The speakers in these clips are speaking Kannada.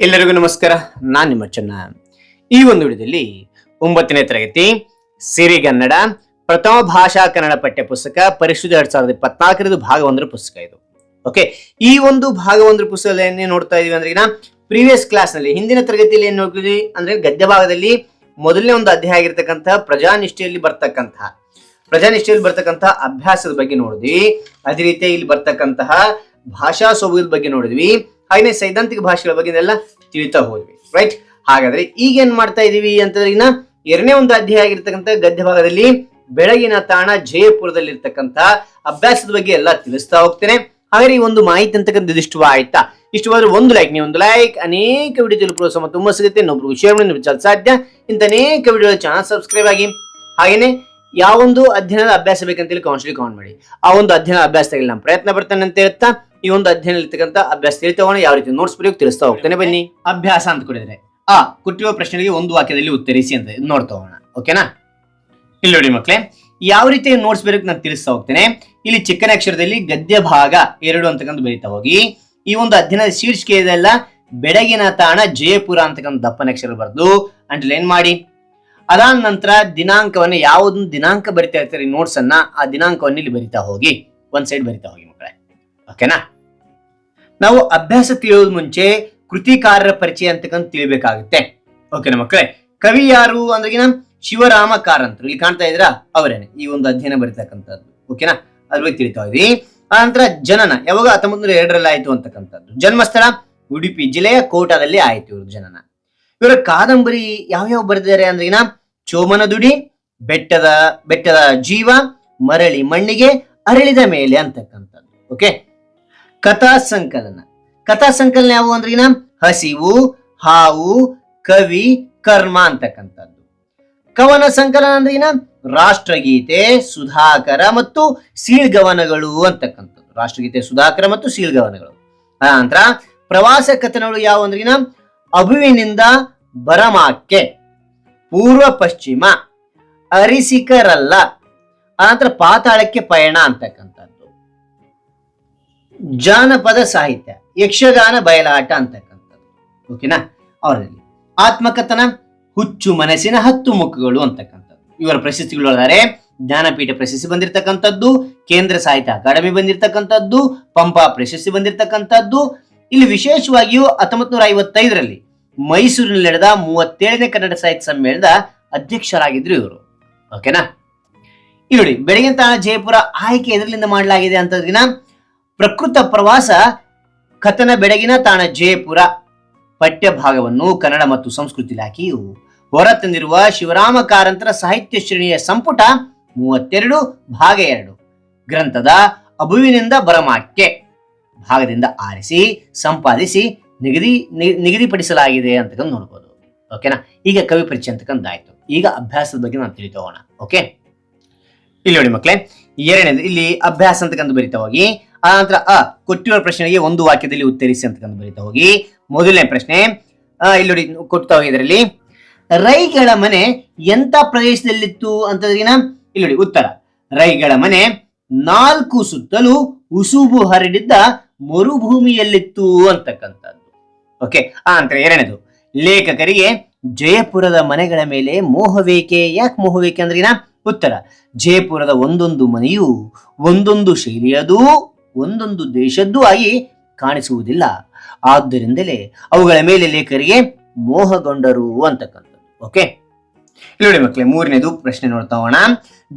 ಎಲ್ಲರಿಗೂ ನಮಸ್ಕಾರ. ನಾನು ನಿಮ್ಮ ಚೆನ್ನ ಈ ಒಂದು ವಿಡಿಯೋದಲ್ಲಿ ಒಂಬತ್ತನೇ ತರಗತಿ ಸಿರಿಗನ್ನಡ ಪ್ರಥಮ ಭಾಷಾ ಕನ್ನಡ ಪಠ್ಯ ಪುಸ್ತಕ, ಪರಿಶುದ್ಧ ಎರಡ್ ಸಾವಿರದ ಇಪ್ಪತ್ನಾಲ್ಕರದು ಭಾಗ ಒಂದರ ಪುಸ್ತಕ ಇದು. ಓಕೆ ಈ ಒಂದು ಭಾಗ ಒಂದರ ಪುಸ್ತಕದಲ್ಲಿ ಏನೇ ನೋಡ್ತಾ ಇದೀವಿ ಅಂದ್ರೆ ಈಗ ಪ್ರೀವಿಯಸ್ ಕ್ಲಾಸ್ನಲ್ಲಿ, ಹಿಂದಿನ ತರಗತಿಯಲ್ಲಿ ಏನ್ ನೋಡಿದ್ವಿ ಅಂದ್ರೆ ಗದ್ಯ ಭಾಗದಲ್ಲಿ ಮೊದಲನೇ ಒಂದು ಅಧ್ಯಾಯ ಆಗಿರ್ತಕ್ಕಂತಹ ಪ್ರಜಾನಿಷ್ಠೆಯಲ್ಲಿ ಬರ್ತಕ್ಕಂತಹ ಪ್ರಜಾನಿಷ್ಠೆಯಲ್ಲಿ ಬರ್ತಕ್ಕಂತಹ ಅಭ್ಯಾಸದ ಬಗ್ಗೆ ನೋಡಿದ್ವಿ. ಅದೇ ರೀತಿ ಇಲ್ಲಿ ಬರ್ತಕ್ಕಂತಹ ಭಾಷಾ ಸೊಬಗದ ಬಗ್ಗೆ ನೋಡಿದ್ವಿ. ಹಾಗೆ ಸೈದ್ಧಾಂತಿಕ ಭಾಷೆಗಳ ಬಗ್ಗೆ ಎಲ್ಲ ತಿಳಿತಾ ಹೋದ್ವಿ ರೈಟ್ ಹಾಗಾದ್ರೆ ಈಗ ಏನ್ ಮಾಡ್ತಾ ಇದೀವಿ ಅಂತಂದ್ರೆ ಇನ್ನ ಎರಡನೇ ಒಂದು ಅಧ್ಯಾಯ ಆಗಿರ್ತಕ್ಕಂಥ ಗದ್ಯ ಭಾಗದಲ್ಲಿ ಬೆಳಗಿನ ತಾಣ ಜಯಪುರದಲ್ಲಿ ಇರ್ತಕ್ಕಂಥ ಅಭ್ಯಾಸದ ಬಗ್ಗೆ ಎಲ್ಲ ತಿಳಿಸ್ತಾ ಹೋಗ್ತೇನೆ. ಹಾಗಾದ್ರೆ ಈ ಒಂದು ಮಾಹಿತಿ ಅಂತಕ್ಕಂಥದ್ದು ಇಷ್ಟು ಇಷ್ಟವಾದ್ರೆ ಒಂದು ಲೈಕ್ ನೀವು ಒಂದು ಲೈಕ್ ಅನೇಕ ವಿಡಿಯೋ ತಿಳಿದು ಸಮ ತುಂಬಾ ಸಿಗುತ್ತೆ. ಇನ್ನೊಬ್ರು ವಿಷಯಗಳನ್ನು ವಿಚಾರ ಸಾಧ್ಯ. ಇಂಥ ಅನೇಕ ವಿಡಿಯೋ ಚಾನಲ್ ಸಬ್ಸ್ಕ್ರೈಬ್ ಆಗಿ. ಹಾಗೇನೆ ಯಾವೊಂದು ಅಧ್ಯಯನದ ಅಭ್ಯಾಸ ಬೇಕಂತೇಳಿ ಕೌನ್ಸಿಲಿಂಗ್ ಕೌಂಟ್ ಮಾಡಿ. ಆ ಒಂದು ಅಧ್ಯಯನ ಅಭ್ಯಾಸ ತೆಗೆಲಿ, ನಾನು ಪ್ರಯತ್ನ ಬರ್ತಾನೆ ಅಂತ ಹೇಳ್ತಾ, ಈ ಒಂದು ಅಧ್ಯಯನ ಇರ್ತಕ್ಕಂಥ ಅಭ್ಯಾಸ ತಿಳಿತವಣ ಯಾವ ರೀತಿ ನೋಟ್ಸ್ ಬರೆಯೋಕೆ ತಿಳಿಸ್ತಾ ಹೋಗ್ತೇನೆ ಬನ್ನಿ. ಅಭ್ಯಾಸ ಅಂತ ಕೊಡಿದ್ರೆ, ಆ, ಕೊಟ್ಟಿರುವ ಪ್ರಶ್ನೆಗೆ ಒಂದು ವಾಕ್ಯದಲ್ಲಿ ಉತ್ತರಿಸಿ ಅಂತ ನೋಡ್ತಾ ಹೋಗೋಣ ಓಕೆನಾ ಇಲ್ಲಿ ನೋಡಿ ಮಕ್ಳೇ, ಯಾವ ರೀತಿ ನೋಟ್ಸ್ ಬರೆಯೋಕೆ ನಾನು ತಿಳಿಸ್ತಾ ಹೋಗ್ತೇನೆ? ಇಲ್ಲಿ ಚಿಕ್ಕನ ಅಕ್ಷರದಲ್ಲಿ ಗದ್ಯ ಭಾಗ ಎರಡು ಅಂತಕ್ಕಂಥ ಬರೀತಾ ಹೋಗಿ, ಈ ಒಂದು ಅಧ್ಯಯನದ ಶೀರ್ಷಿಕೆ ಇದೆಲ್ಲ ಬೆಳಗಿನ ತಾಣ ಜಯಪುರ ಅಂತಕ್ಕಂಥ ದಪ್ಪನ ಅಕ್ಷರ ಬರೆದು ಅಂಡರ್ಲೈನ್ ಮಾಡಿ. ಅದಾದ ನಂತರ ದಿನಾಂಕವನ್ನು ಯಾವುದನ್ನು ದಿನಾಂಕ ಬರಿತಾ ಇರ್ತಾರೆ ನೋಟ್ಸ್ ಅನ್ನ ಆ ದಿನಾಂಕವನ್ನು ಇಲ್ಲಿ ಬರಿತಾ ಹೋಗಿ, ಒಂದ್ ಸೈಡ್ ಬರಿತಾ ಹೋಗಿ ಮಕ್ಕಳೇ. ಓಕೆನಾ ನಾವು ಅಭ್ಯಾಸ ತಿಳಿಯೋದ್ ಮುಂಚೆ ಕೃತಿಕಾರರ ಪರಿಚಯ ಅಂತಕ್ಕಂತ ತಿಳಿಬೇಕಾಗುತ್ತೆ. ಓಕೆನಾ ಮಕ್ಕಳೇ? ಕವಿ ಯಾರು ಅಂದ್ರೆ ಶಿವರಾಮ ಕಾರಂತರು ಇಲ್ಲಿ ಕಾಣ್ತಾ ಇದ್ರ ಅವರೇನೆ, ಈ ಒಂದು ಅಧ್ಯಯನ ಬರೀತಕ್ಕಂಥದ್ದು. ಓಕೆನಾ ಅದ್ರ ಬಗ್ಗೆ ತಿಳಿತಾ ಇದ್ವಿ ಆನಂತರ ಜನನ, ಯಾವಾಗ ಹತ್ತೊಂಬತ್ತು ನೂರ ಎರಡರಲ್ಲಿ ಆಯ್ತು ಅಂತಕ್ಕಂಥದ್ದು. ಜನ್ಮಸ್ಥಳ, ಉಡುಪಿ ಜಿಲ್ಲೆಯ ಕೋಟಾದಲ್ಲಿ ಆಯ್ತು ಇವ್ರ ಜನನ. ಇವರ ಕಾದಂಬರಿ ಯಾವ್ಯಾವ ಬರೆದಿದ್ದಾರೆ ಅಂದ್ರಿಗಿನ ಚೋಮನ ದುಡಿ, ಬೆಟ್ಟದ ಬೆಟ್ಟದ ಜೀವ, ಮರಳಿ ಮಣ್ಣಿಗೆ, ಅರಳಿದ ಮೇಲೆ ಅಂತಕ್ಕಂಥದ್ದು. ಓಕೆ ಕಥಾ ಸಂಕಲನ. ಕಥಾ ಸಂಕಲನ ಯಾವ ಅಂದ್ರೆ ಏನ ಹಸಿವು, ಹಾವು, ಕವಿ, ಕರ್ಮ ಅಂತಕ್ಕಂಥದ್ದು. ಕವನ ಸಂಕಲನ ಅಂದ್ರಿಗಿನ ರಾಷ್ಟ್ರಗೀತೆ, ಸುಧಾಕರ ಮತ್ತು ಸೀಳ್ಗವನಗಳು ಅಂತಕ್ಕಂಥದ್ದು. ರಾಷ್ಟ್ರಗೀತೆ, ಸುಧಾಕರ ಮತ್ತು ಸೀಳ್ಗವನಗಳು. ಆ ನಂತರ ಪ್ರವಾಸ ಕಥನಗಳು ಯಾವ ಅಂದ್ರಿಗಿನ ಅಭುವಿನಿಂದ ಬರಮಾಕ್ಕೆ ಪೂರ್ವ ಪಶ್ಚಿಮ ಅರಿಸಿಕರಲ್ಲ ಅನಂತರ ಪಾತಾಳಕ್ಕೆ ಪಯಣ ಅಂತಕ್ಕಂಥದ್ದು. ಜಾನಪದ ಸಾಹಿತ್ಯ, ಯಕ್ಷಗಾನ ಬಯಲಾಟ ಅಂತಕ್ಕಂಥದ್ದು. ಓಕೆನಾ ಅವರಲ್ಲಿ ಆತ್ಮಕಥನ, ಹುಚ್ಚು ಮನಸ್ಸಿನ ಹತ್ತು ಮುಖಗಳು ಅಂತಕ್ಕಂಥದ್ದು. ಇವರ ಪ್ರಶಸ್ತಿಗಳು ಹೇಳಿದರೆ ಜ್ಞಾನಪೀಠ ಪ್ರಶಸ್ತಿ ಬಂದಿರತಕ್ಕಂಥದ್ದು, ಕೇಂದ್ರ ಸಾಹಿತ್ಯ ಅಕಾಡೆಮಿ ಬಂದಿರತಕ್ಕಂಥದ್ದು, ಪಂಪ ಪ್ರಶಸ್ತಿ ಬಂದಿರತಕ್ಕಂಥದ್ದು ಇಲ್ಲಿ ವಿಶೇಷವಾಗಿಯೂ ಹತ್ತೊಂಬತ್ ನೂರ ಐವತ್ತೈದರಲ್ಲಿ ಮೈಸೂರಿನಲ್ಲಿ ನಡೆದ ಮೂವತ್ತೇಳನೇ ಕನ್ನಡ ಸಾಹಿತ್ಯ ಸಮ್ಮೇಳನದ ಅಧ್ಯಕ್ಷರಾಗಿದ್ರು ಇವರು. ಓಕೆನಾ? ಇಲ್ಲಿ ಬೆಳಗಿನ ತಾಣ ಜಯಪುರ ಆಯ್ಕೆ ಎದರಲಿಂದ ಮಾಡಲಾಗಿದೆ ಅಂತಂದ್ರಿನ, ಪ್ರಕೃತ ಪ್ರವಾಸ ಕಥನ ಬೆಳಗಿನ ತಾಣ ಜಯಪುರ ಪಠ್ಯ ಭಾಗವನ್ನು ಕನ್ನಡ ಮತ್ತು ಸಂಸ್ಕೃತಿ ಇಲಾಖೆಯು ಹೊರತಂದಿರುವ ಶಿವರಾಮ ಕಾರಂತರ ಸಾಹಿತ್ಯ ಶ್ರೇಣಿಯ ಸಂಪುಟ ಮೂವತ್ತೆರಡು, ಭಾಗ ಎರಡು, ಗ್ರಂಥದ ಅಭುವಿನಿಂದ ಬರಮಾಕ್ಕೆ ಭಾಗದಿಂದ ಆರಿಸಿ, ಸಂಪಾದಿಸಿ, ನಿಗದಿ ನಿಗದಿಪಡಿಸಲಾಗಿದೆ ಅಂತಕ್ಕಂಥ ನೋಡ್ಬೋದು. ಓಕೆನಾ ಈಗ ಕವಿ ಪರಿಚಯ ಅಂತಕ್ಕಂಥದ್ದಾಯ್ತು ಈಗ ಅಭ್ಯಾಸದ ಬಗ್ಗೆ ನಾವು ತಿಳಿತಾ ಹೋಗೋಣ ಓಕೆ ಇಲ್ಲಿ ನೋಡಿ ಮಕ್ಕಳೇ ಎರಡನೇದು, ಇಲ್ಲಿ ಅಭ್ಯಾಸ ಅಂತಕ್ಕಂಥ ಬರಿತಾ ಹೋಗಿ ಆ ನಂತರ ಅ, ಕೊಟ್ಟಿರುವ ಪ್ರಶ್ನೆಗೆ ಒಂದು ವಾಕ್ಯದಲ್ಲಿ ಉತ್ತರಿಸಿ ಅಂತಕ್ಕಂಥ ಬರಿತಾ ಹೋಗಿ. ಮೊದಲನೇ ಪ್ರಶ್ನೆ ಇಲ್ಲಿ ನೋಡಿ, ಕೊಡ್ತಾ ಹೋಗಿ ಇದರಲ್ಲಿ. ರೈಗಳ ಮನೆ ಎಂತ ಪ್ರದೇಶದಲ್ಲಿತ್ತು ಅಂತ ಇಲ್ಲಿ ನೋಡಿ, ಉತ್ತರ. ರೈಗಳ ಮನೆ ನಾಲ್ಕು ಸುತ್ತಲೂ ಉಸುಬು ಹರಡಿದ್ದ ಮರುಭೂಮಿಯಲ್ಲಿತ್ತು ಅಂತಕ್ಕಂಥದ್ದು. ಓಕೆ ಆ ನಂತರ ಎರಡನೇದು. ಲೇಖಕರಿಗೆ ಜಯಪುರದ ಮನೆಗಳ ಮೇಲೆ ಮೋಹವೇಕೆ, ಯಾಕೆ ಮೋಹವೇಕೆ ಅಂದ್ರಿನ ಉತ್ತರ, ಜಯಪುರದ ಒಂದೊಂದು ಮನೆಯು ಒಂದೊಂದು ಶೈಲಿಯದೂ ಒಂದೊಂದು ದೇಶದ್ದೂ ಆಗಿ ಕಾಣಿಸುವುದಿಲ್ಲ. ಆದ್ದರಿಂದಲೇ ಅವುಗಳ ಮೇಲೆ ಲೇಖಕರಿಗೆ ಮೋಹಗೊಂಡರು ಅಂತಕ್ಕಂಥದ್ದು. ಓಕೆ ಇಲ್ಲಿ ನೋಡಿ ಮಕ್ಕಳೇ, ಮೂರನೇದು ಪ್ರಶ್ನೆ ನೋಡ್ತಾ ಹೋಗೋಣ.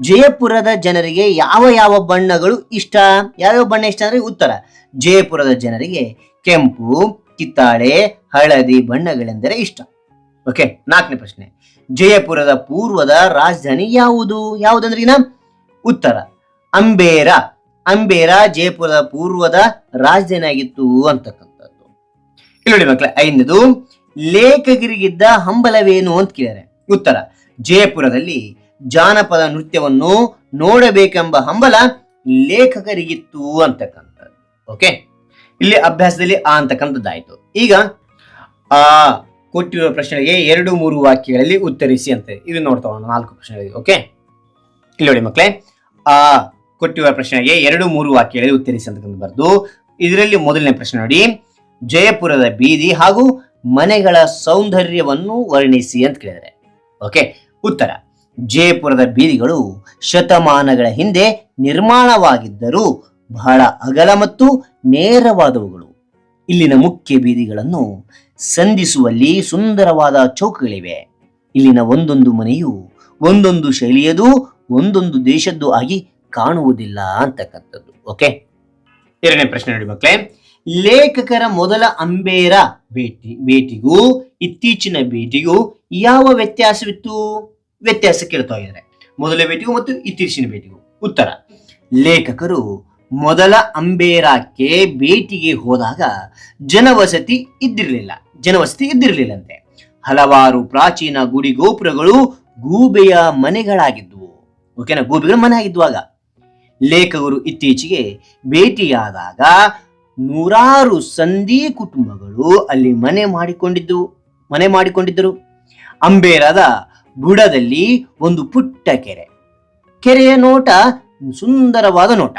ಜಯಪುರದ ಜನರಿಗೆ ಯಾವ ಯಾವ ಬಣ್ಣಗಳು ಇಷ್ಟ? ಯಾವ್ಯಾವ ಬಣ್ಣ ಇಷ್ಟ ಅಂದ್ರೆ ಉತ್ತರ. ಜಯಪುರದ ಜನರಿಗೆ ಕೆಂಪು, ಕಿತ್ತಾಳೆ, ಹಳದಿ ಬಣ್ಣಗಳೆಂದರೆ ಇಷ್ಟ. ಓಕೆ, ನಾಲ್ಕನೇ ಪ್ರಶ್ನೆ. ಜಯಪುರದ ಪೂರ್ವದ ರಾಜಧಾನಿ ಯಾವುದು? ಯಾವುದಂದ್ರೆ ಉತ್ತರ. ಅಂಬೇರ. ಅಂಬೇರ ಜಯಪುರದ ಪೂರ್ವದ ರಾಜಧಾನಿ ಆಗಿತ್ತು ಅಂತಕ್ಕಂಥದ್ದು. ಇಲ್ಲಿ ನೋಡಿ ಮಕ್ಕಳ ಐದನೇದು, ಲೇಖಗಿರಿಗಿದ್ದ ಹಂಬಲವೇನು ಅಂತ ಕೇಳಿದ್ದಾರೆ. ಉತ್ತರ. ಜಯಪುರದಲ್ಲಿ ಜಾನಪದ ನೃತ್ಯವನ್ನು ನೋಡಬೇಕೆಂಬ ಹಂಬಲ ಲೇಖಕರಿಗಿತ್ತು ಅಂತಕ್ಕಂಥದ್ದು. ಓಕೆ ಇಲ್ಲಿ ಅಭ್ಯಾಸದಲ್ಲಿ ಆ ಅಂತಕ್ಕಂಥದ್ದಾಯ್ತು. ಈಗ, ಆ ಕೊಟ್ಟಿರುವ ಪ್ರಶ್ನೆಗೆ ಎರಡು ಮೂರು ವಾಕ್ಯಗಳಲ್ಲಿ ಉತ್ತರಿಸಿ ಅಂತ ಇದು ನೋಡ್ತಾವ ನಾಲ್ಕು ಪ್ರಶ್ನೆಗಳಿಗೆ ಓಕೆ ಇಲ್ಲಿ ನೋಡಿ ಮಕ್ಕಳೇ ಆ ಕೊಟ್ಟಿರುವ ಪ್ರಶ್ನೆಗೆ ಎರಡು ಮೂರು ವಾಕ್ಯಗಳಲ್ಲಿ ಉತ್ತರಿಸಿ ಅಂತಕ್ಕಂಥ ಬರ್ದು, ಇದರಲ್ಲಿ ಮೊದಲನೇ ಪ್ರಶ್ನೆ ನೋಡಿ, ಜಯಪುರದ ಬೀದಿ ಹಾಗೂ ಮನೆಗಳ ಸೌಂದರ್ಯವನ್ನು ವರ್ಣಿಸಿ ಅಂತ ಕೇಳಿದರೆ ಓಕೆ ಉತ್ತರ. ಜಯಪುರದ ಬೀದಿಗಳು ಶತಮಾನಗಳ ಹಿಂದೆ ನಿರ್ಮಾಣವಾಗಿದ್ದರೂ ಬಹಳ ಅಗಲ ಮತ್ತು ನೇರವಾದವುಗಳು. ಇಲ್ಲಿನ ಮುಖ್ಯ ಬೀದಿಗಳನ್ನು ಸಂಧಿಸುವಲ್ಲಿ ಸುಂದರವಾದ ಚೌಕಗಳಿವೆ. ಇಲ್ಲಿನ ಒಂದೊಂದು ಮನೆಯು ಒಂದೊಂದು ಶೈಲಿಯದು, ಒಂದೊಂದು ದೇಶದ್ದು ಆಗಿ ಕಾಣುವುದಿಲ್ಲ ಅಂತಕ್ಕಂಥದ್ದು. ಓಕೆ? ಎರಡನೇ ಪ್ರಶ್ನೆ ನೋಡಿ ಮಕ್ಕಳೇ. ಲೇಖಕರ ಮೊದಲ ಅಂಬೇರ ಭೇಟಿ, ಭೇಟಿಗೂ, ಇತ್ತೀಚಿನ ಭೇಟಿಗೂ ಯಾವ ವ್ಯತ್ಯಾಸವಿತ್ತು? ವ್ಯತ್ಯಾಸ ಕೇಳ್ತಾ ಇದ್ದಾರೆ ಮೊದಲ ಭೇಟಿಗೂ ಮತ್ತು ಇತ್ತೀಚಿನ ಭೇಟಿಗೂ. ಉತ್ತರ. ಲೇಖಕರು ಮೊದಲ ಅಂಬೇರಾಕ್ಕೆ ಭೇಟಿಗೆ ಹೋದಾಗ ಜನವಸತಿ ಇದ್ದಿರಲಿಲ್ಲ. ಜನವಸತಿ ಇದ್ದಿರಲಿಲ್ಲಂತೆ. ಹಲವಾರು ಪ್ರಾಚೀನ ಗುಡಿ ಗೋಪುರಗಳು ಗೂಬೆಯ ಮನೆಗಳಾಗಿದ್ವು. ಓಕೆನಾ? ಗೂಬೆಗಳ ಮನೆ ಆಗಿದ್ವಾಗ ಆಗ. ಲೇಖಕರು ಇತ್ತೀಚೆಗೆ ಭೇಟಿಯಾದಾಗ ನೂರಾರು ಸಂಧಿ ಕುಟುಂಬಗಳು ಅಲ್ಲಿ ಮನೆ ಮಾಡಿಕೊಂಡಿದ್ದವು ಮನೆ ಮಾಡಿಕೊಂಡಿದ್ದರು. ಅಂಬೇರದ ಬುಡದಲ್ಲಿ ಒಂದು ಪುಟ್ಟ ಕೆರೆ. ಕೆರೆಯ ನೋಟ ಸುಂದರವಾದ ನೋಟ.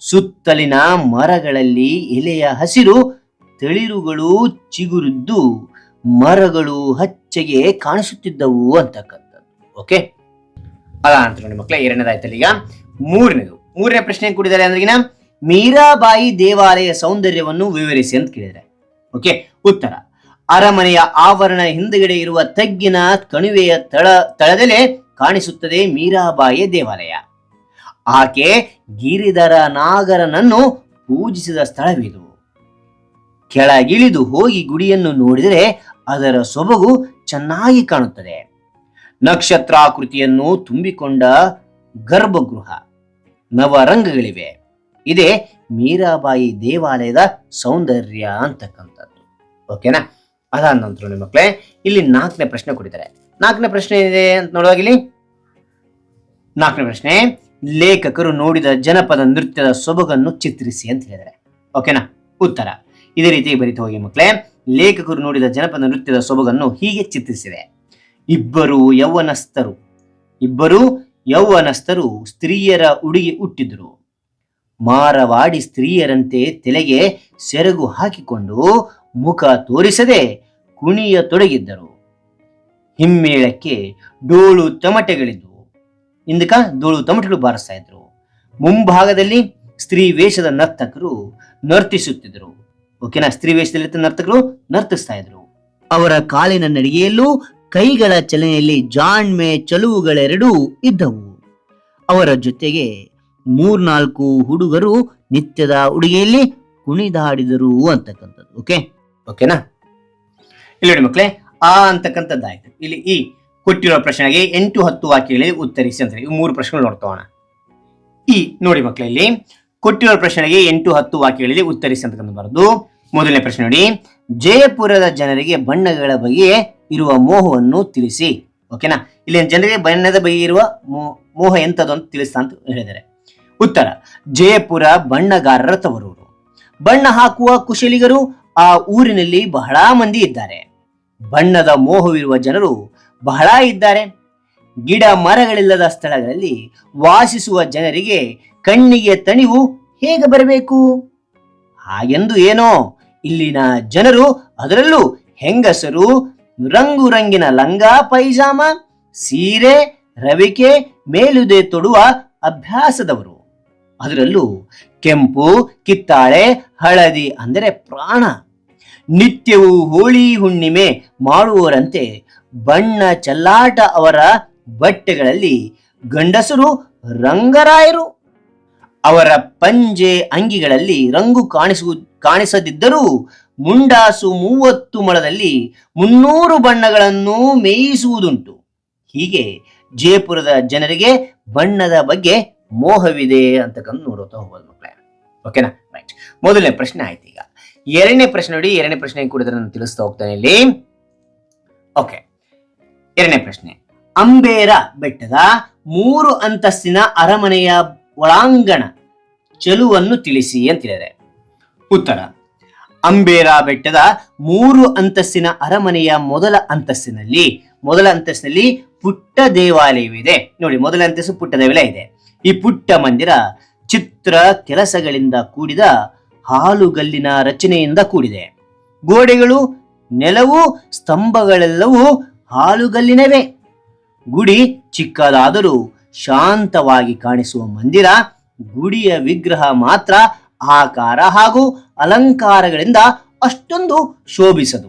ಸುತ್ತಲಿನ ಮರಗಳಲ್ಲಿ ಎಲೆಯ ಹಸಿರು, ತಳಿರುಗಳು ಚಿಗುರಿದ್ದು ಮರಗಳು ಹಚ್ಚಗೆ ಕಾಣಿಸುತ್ತಿದ್ದವು ಅಂತಕ್ಕಂಥದ್ದು. ಓಕೆ ಅದ ಅಂತ ನೋಡಿ ಮಕ್ಕಳೇ ಎರಡನೇದಾಯ್ತಲ್ಲ ಈಗ. ಮೂರನೇದು. ಮೂರನೇ ಪ್ರಶ್ನೆ ಕೂಡಿದ್ದಾರೆ ಅಂದ್ರಿಗಿನ ಮೀರಾಬಾಯಿ ದೇವಾಲಯ ಸೌಂದರ್ಯವನ್ನು ವಿವರಿಸಿ ಅಂತ ಕೇಳಿದ್ರೆ ಓಕೆ ಉತ್ತರ. ಅರಮನೆಯ ಆವರಣ ಹಿಂದುಗಡೆ ಇರುವ ತಗ್ಗಿನ ಕಣಿವೆಯ ತಳ ತಳದಲ್ಲಿ ಕಾಣಿಸುತ್ತದೆ ಮೀರಾಬಾಯಿ ದೇವಾಲಯ. ಆಕೆ ಗಿರಿಧರ ನಾಗರನನ್ನು ಪೂಜಿಸಿದ ಸ್ಥಳವಿದು. ಕೆಳಗಿಳಿದು ಹೋಗಿ ಗುಡಿಯನ್ನು ನೋಡಿದರೆ ಅದರ ಸೊಬಗು ಚೆನ್ನಾಗಿ ಕಾಣುತ್ತದೆ. ನಕ್ಷತ್ರಾಕೃತಿಯನ್ನು ತುಂಬಿಕೊಂಡ ಗರ್ಭಗೃಹ, ನವರಂಗಗಳಿವೆ. ಇದೇ ಮೀರಾಬಾಯಿ ದೇವಾಲಯದ ಸೌಂದರ್ಯ ಅಂತಕ್ಕಂಥದ್ದು. ಓಕೆನಾ ಅದಾದ ನಂತರ ನಿಮ್ಮ ಮಕ್ಕಳೇ ಇಲ್ಲಿ ನಾಲ್ಕನೇ ಪ್ರಶ್ನೆ ಕೊಟ್ಟಿದ್ದಾರೆ. ನಾಲ್ಕನೇ ಪ್ರಶ್ನೆ ಇದೆ ಅಂತ ನೋಡುವಾಗ ಇಲ್ಲಿ? ನಾಲ್ಕನೇ ಪ್ರಶ್ನೆ, ಲೇಖಕರು ನೋಡಿದ ಜನಪದ ನೃತ್ಯದ ಸೊಬಗನ್ನು ಚಿತ್ರಿಸಿ ಅಂತ ಹೇಳಿದ್ದಾರೆ. ಓಕೆನಾ ಉತ್ತರ. ಇದೇ ರೀತಿ ಬರೀತ ಹೋಗಿ ಮಕ್ಕಳೇ ಲೇಖಕರು ನೋಡಿದ ಜನಪದ ನೃತ್ಯದ ಸೊಬಗನ್ನು ಹೀಗೆ ಚಿತ್ರಿಸಿದೆ ಇಬ್ಬರು ಯೌವನಸ್ಥರು. ಇಬ್ಬರು ಯೌವನಸ್ಥರು ಸ್ತ್ರೀಯರ ಉಡುಗೆ ಹುಟ್ಟಿದ್ರು ಮಾರವಾಡಿ ಸ್ತ್ರೀಯರಂತೆ ತಲೆಗೆ ಸೆರಗು ಹಾಕಿಕೊಂಡು ಮುಖ ತೋರಿಸದೆ ಕುಣಿಯ ತೊಡಗಿದ್ದರು. ಹಿಮ್ಮೇಳಕ್ಕೆ ಡೋಳು ತಮಟೆಗಳಿದ್ವು. ಇಂದಕ ಡೋಳು ತಮಟೆಗಳು ಬಾರಿಸ್ತಾ ಇದ್ರು. ಮುಂಭಾಗದಲ್ಲಿ ಸ್ತ್ರೀ ವೇಷದ ನರ್ತಕರು ನರ್ತಿಸುತ್ತಿದ್ದರು ಓಕೆನಾ? ಸ್ತ್ರೀ ವೇಷದಲ್ಲಿ ನರ್ತಕರು ನರ್ತಿಸ್ತಾ ಇದ್ರು. ಅವರ ಕಾಲಿನ ನಡಿಗೆಯಲ್ಲೂ ಕೈಗಳ ಚಲನೆಯಲ್ಲಿ ಜಾಣ್ಮೆ ಚಲುವುಗಳೆರಡೂ ಇದ್ದವು. ಅವರ ಜೊತೆಗೆ ಮೂರ್ನಾಲ್ಕು ಹುಡುಗರು ನಿತ್ಯದ ಉಡುಗೆಯಲ್ಲಿ ಕುಣಿದಾಡಿದರು ಅಂತಕ್ಕಂಥದ್ದು. ಓಕೆ? ಓಕೆನಾ? ಇಲ್ಲಿ ನೋಡಿ ಮಕ್ಕಳೇ, ಆ ಅಂತಕ್ಕಂಥದ್ದಾಯ್ತು. ಇಲ್ಲಿ ಈ ಕೊಟ್ಟಿರೋ ಪ್ರಶ್ನೆಗೆ ಎಂಟು ಹತ್ತು ವಾಕ್ಯಗಳಲ್ಲಿ ಉತ್ತರಿಸಿ ಅಂತ ಈ ಮೂರು ಪ್ರಶ್ನೆಗಳು ನೋಡ್ತೋಣ ಈ ನೋಡಿ ಮಕ್ಕಳೇ ಇಲ್ಲಿ, ಕೊಟ್ಟಿರೋ ಪ್ರಶ್ನೆಗೆ ಎಂಟು ಹತ್ತು ವಾಕ್ಯಗಳಲ್ಲಿ ಉತ್ತರಿಸಿ ಅಂತಕ್ಕಂಥ ಬರೆದು. ಮೊದಲನೇ ಪ್ರಶ್ನೆ ನೋಡಿ, ಜಯಪುರದ ಜನರಿಗೆ ಬಣ್ಣಗಳ ಬಗ್ಗೆ ಇರುವ ಮೋಹವನ್ನು ತಿಳಿಸಿ. ಓಕೆನಾ? ಇಲ್ಲಿ ಜನರಿಗೆ ಬಣ್ಣದ ಬಗ್ಗೆ ಇರುವ ಮೋಹ ಎಂತದ್ದು ಅಂತ ತಿಳಿಸ್ತಾ ಅಂತ ಹೇಳಿದ್ದಾರೆ. ಉತ್ತರ, ಜಯಪುರ ಬಣ್ಣಗಾರರ ತವರೂರು. ಬಣ್ಣ ಹಾಕುವ ಕುಶಲಿಗರು ಆ ಊರಿನಲ್ಲಿ ಬಹಳ ಮಂದಿ ಇದ್ದಾರೆ. ಬಣ್ಣದ ಮೋಹವಿರುವ ಜನರು ಬಹಳ ಇದ್ದಾರೆ. ಗಿಡ ಮರಗಳಿಲ್ಲದ ಸ್ಥಳಗಳಲ್ಲಿ ವಾಸಿಸುವ ಜನರಿಗೆ ಕಣ್ಣಿಗೆ ತಣಿವು ಹೇಗೆ ಬರಬೇಕು? ಹಾಗೆಂದು ಏನೋ ಇಲ್ಲಿನ ಜನರು ಅದರಲ್ಲೂ ಹೆಂಗಸರು ರಂಗು ರಂಗಿನ ಲಂಗ, ಪೈಜಾಮ, ಸೀರೆ, ರವಿಕೆ, ಮೇಲುದೆ ತೊಡುವ ಅಭ್ಯಾಸದವರು. ಅದರಲ್ಲೂ ಕೆಂಪು, ಕಿತ್ತಾಳೆ, ಹಳದಿ ಅಂದರೆ ಪ್ರಾಣ. ನಿತ್ಯವೂ ಹೋಳಿ ಹುಣ್ಣಿಮೆ ಮಾಡುವವರಂತೆ ಬಣ್ಣ ಚಲ್ಲಾಟ ಅವರ ಬಟ್ಟೆಗಳಲ್ಲಿ ಗಂಡಸರು, ರಂಗರಾಯರು ಅವರ ಪಂಜೆ ಅಂಗಿಗಳಲ್ಲಿ ರಂಗು ಕಾಣಿಸು, ಕಾಣಿಸದಿದ್ದರೂ ಮುಂಡಾಸು ಮೂವತ್ತು ಮಳದಲ್ಲಿ ಮುನ್ನೂರು ಬಣ್ಣಗಳನ್ನು ಮೇಯಿಸುವುದುಂಟು. ಹೀಗೆ ಜಯಪುರದ ಜನರಿಗೆ ಬಣ್ಣದ ಬಗ್ಗೆ ಮೋಹವಿದೆ ಅಂತಕ್ಕಂಥ ನೋಡುತ್ತಾ ಹೋಗೋದು ಮಕ್ಕಳೇ. ಓಕೆನಾ ರೈಟ್ ಮೊದಲನೇ ಪ್ರಶ್ನೆ ಆಯ್ತು ಈಗ ಎರಡನೇ ಪ್ರಶ್ನೆ ನೋಡಿ, ಎರಡನೇ ಪ್ರಶ್ನೆ ಕೂಡ ನಾನು ತಿಳಿಸ್ತಾ ಹೋಗ್ತೇನೆ ಇಲ್ಲಿ. ಓಕೆ ಎರಡನೇ ಪ್ರಶ್ನೆ. ಅಂಬೇರ ಬೆಟ್ಟದ ಮೂರು ಅಂತಸ್ತಿನ ಅರಮನೆಯ ಒಳಾಂಗಣ ಚಲುವನ್ನು ತಿಳಿಸಿ ಅಂತಿದ್ದಾರೆ ಉತ್ತರ. ಅಂಬೇರ ಬೆಟ್ಟದ ಮೂರು ಅಂತಸ್ತಿನ ಅರಮನೆಯ ಮೊದಲ ಅಂತಸ್ತಿನಲ್ಲಿ ಮೊದಲ ಅಂತಸ್ತಿನಲ್ಲಿ ಪುಟ್ಟ ದೇವಾಲಯವಿದೆ. ನೋಡಿ, ಮೊದಲ ಅಂತಸ್ತು ಪುಟ್ಟ ದೇವಾಲಯ ಇದೆ. ಈ ಪುಟ್ಟ ಮಂದಿರ ಚಿತ್ರ ಕೆಲಸಗಳಿಂದ ಕೂಡಿದ ಹಾಲುಗಲ್ಲಿನ ರಚನೆಯಿಂದ ಕೂಡಿದೆ. ಗೋಡೆಗಳು, ನೆಲವು, ಸ್ತಂಭಗಳೆಲ್ಲವೂ ಹಾಲುಗಲ್ಲಿನವೇ. ಗುಡಿ ಚಿಕ್ಕದಾದರೂ ಶಾಂತವಾಗಿ ಕಾಣಿಸುವ ಮಂದಿರ, ಗುಡಿಯ ವಿಗ್ರಹ ಮಾತ್ರ ಆಕಾರ ಹಾಗೂ ಅಲಂಕಾರಗಳಿಂದ ಅಷ್ಟೊಂದು ಶೋಭಿಸದು.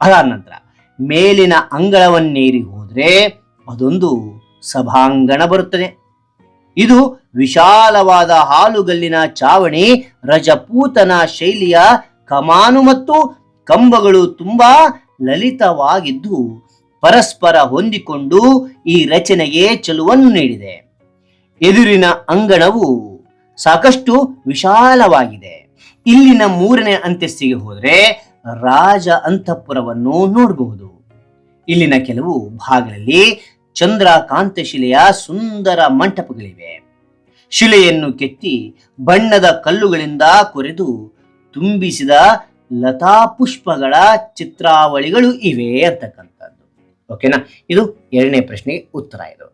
ಅದಾದ ನಂತರ ಮೇಲಿನ ಅಂಗಳವನ್ನೇರಿ ಹೋದರೆ ಅದೊಂದು ಸಭಾಂಗಣ ಬರುತ್ತದೆ. ಇದು ವಿಶಾಲವಾದ ಹಾಲುಗಲ್ಲಿನ ಚಾವಣಿ, ರಜಪೂತನ ಶೈಲಿಯ ಕಮಾನು ಮತ್ತು ಕಂಬಗಳು ತುಂಬಾ ಲಲಿತವಾಗಿದ್ದು, ಪರಸ್ಪರ ಹೊಂದಿಕೊಂಡು ಈ ರಚನೆಗೆ ಚೆಲುವನ್ನು ನೀಡಿದೆ. ಎದುರಿನ ಅಂಗಣವು ಸಾಕಷ್ಟು ವಿಶಾಲವಾಗಿದೆ. ಇಲ್ಲಿನ ಮೂರನೇ ಅಂತಸ್ತಿಗೆ ಹೋದರೆ ರಾಜ ಅಂತಃಪುರವನ್ನು ನೋಡಬಹುದು. ಇಲ್ಲಿನ ಕೆಲವು ಭಾಗಗಳಲ್ಲಿ ಚಂದ್ರಕಾಂತ ಶಿಲೆಯ ಸುಂದರ ಮಂಟಪಗಳಿವೆ. ಶಿಲೆಯನ್ನು ಕೆತ್ತಿ ಬಣ್ಣದ ಕಲ್ಲುಗಳಿಂದ ಕೊರೆದು ತುಂಬಿಸಿದ ಲತಾ ಪುಷ್ಪಗಳ ಚಿತ್ರಾವಳಿಗಳು ಇವೆ ಅಂತಕ್ಕಂಥದ್ದು. ಓಕೆನಾ? ಇದು ಎರಡನೇ ಪ್ರಶ್ನೆಗೆ ಉತ್ತರ ಇದು.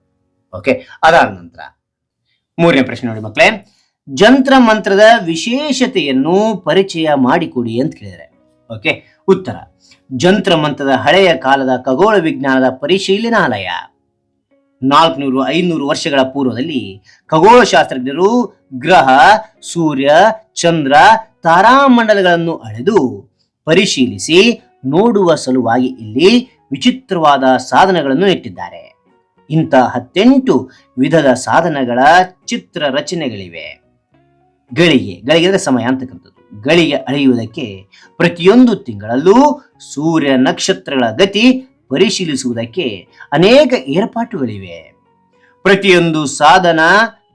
ಓಕೆ, ಅದಾದ ನಂತರ ಮೂರನೇ ಪ್ರಶ್ನೆ ನೋಡಿ ಮಕ್ಕಳೇ. ಜಂತ್ರ ಮಂತ್ರದ ವಿಶೇಷತೆಯನ್ನು ಪರಿಚಯ ಮಾಡಿಕೊಡಿ ಅಂತ ಕೇಳಿದರೆ. ಓಕೆ, ಉತ್ತರ. ಜಂತ್ರ ಮಂತ್ರದ ಹಳೆಯ ಕಾಲದ ಖಗೋಳ ವಿಜ್ಞಾನದ ಪರಿಶೀಲನಾಲಯ. ನಾಲ್ಕುನೂರು ಐನೂರು ವರ್ಷಗಳ ಪೂರ್ವದಲ್ಲಿ ಖಗೋಳಶಾಸ್ತ್ರಜ್ಞರು ಗ್ರಹ, ಸೂರ್ಯ, ಚಂದ್ರ, ತಾರಾಮಂಡಲಗಳನ್ನು ಅಳೆದು ಪರಿಶೀಲಿಸಿ ನೋಡುವ ಸಲುವಾಗಿ ಇಲ್ಲಿ ವಿಚಿತ್ರವಾದ ಸಾಧನಗಳನ್ನು ಇಟ್ಟಿದ್ದಾರೆ ಇಂಥ ಹತ್ತೆಂಟು ವಿಧದ ಸಾಧನಗಳ ಚಿತ್ರ ರಚನೆಗಳಿವೆ. ಗಳಿಗೆ ಗಳಿಗೆ ಅಂದರೆ ಸಮಯ ಅಂತಕ್ಕಂಥದ್ದು ಗಳಿಗೆ ಅಳೆಯುವುದಕ್ಕೆ ಪ್ರತಿಯೊಂದು ತಿಂಗಳಲ್ಲೂ ಸೂರ್ಯ ನಕ್ಷತ್ರಗಳ ಗತಿ ಪರಿಶೀಲಿಸುವುದಕ್ಕೆ ಅನೇಕ ಏರ್ಪಾಟುಗಳಿವೆ. ಪ್ರತಿಯೊಂದು ಸಾಧನ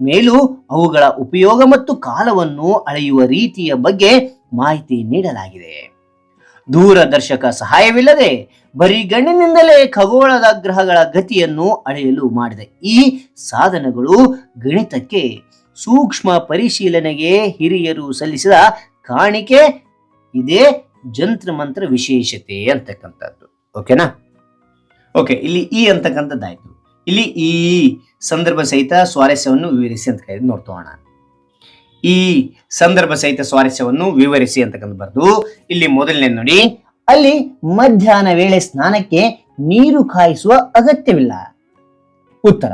ಮೇಲೂ ಅವುಗಳ ಉಪಯೋಗ ಮತ್ತು ಕಾಲವನ್ನು ಅಳೆಯುವ ರೀತಿಯ ಬಗ್ಗೆ ಮಾಹಿತಿ ನೀಡಲಾಗಿದೆ. ದೂರದರ್ಶಕ ಸಹಾಯವಿಲ್ಲದೆ ಬರಿಗಣ್ಣಿನಿಂದಲೇ ಖಗೋಳದ ಗ್ರಹಗಳ ಗತಿಯನ್ನು ಅಳೆಯಲು ಮಾಡಿದ ಈ ಸಾಧನಗಳು ಗಣಿತಕ್ಕೆ ಸೂಕ್ಷ್ಮ ಪರಿಶೀಲನೆಗೆ ಹಿರಿಯರು ಸಲ್ಲಿಸಿದ ಕಾಣಿಕೆ, ಇದೇ ಜಂತ್ರಮಂತ್ರ ವಿಶೇಷತೆ ಅಂತಕ್ಕಂಥದ್ದು. ಓಕೆನಾ ಓಕೆ ಇಲ್ಲಿ ಈ ಅಂತಕ್ಕಂಥದ್ದಾಯ್ತು. ಇಲ್ಲಿ ಈ ಸಂದರ್ಭ ಸಹಿತ ಸ್ವಾರಸ್ಯವನ್ನು ವಿವರಿಸಿ ಅಂತ ಕೈ ನೋಡ್ತೋಣ ಈ ಸಂದರ್ಭ ಸಹಿತ ಸ್ವಾರಸ್ಯವನ್ನು ವಿವರಿಸಿ ಅಂತಕ್ಕಂಥ ಬರ್ದು, ಇಲ್ಲಿ ಮೊದಲನೇ ನೋಡಿ. ಅಲ್ಲಿ ಮಧ್ಯಾಹ್ನ ವೇಳೆ ಸ್ನಾನಕ್ಕೆ ನೀರು ಕಾಯಿಸುವ ಅಗತ್ಯವಿಲ್ಲ. ಉತ್ತರ,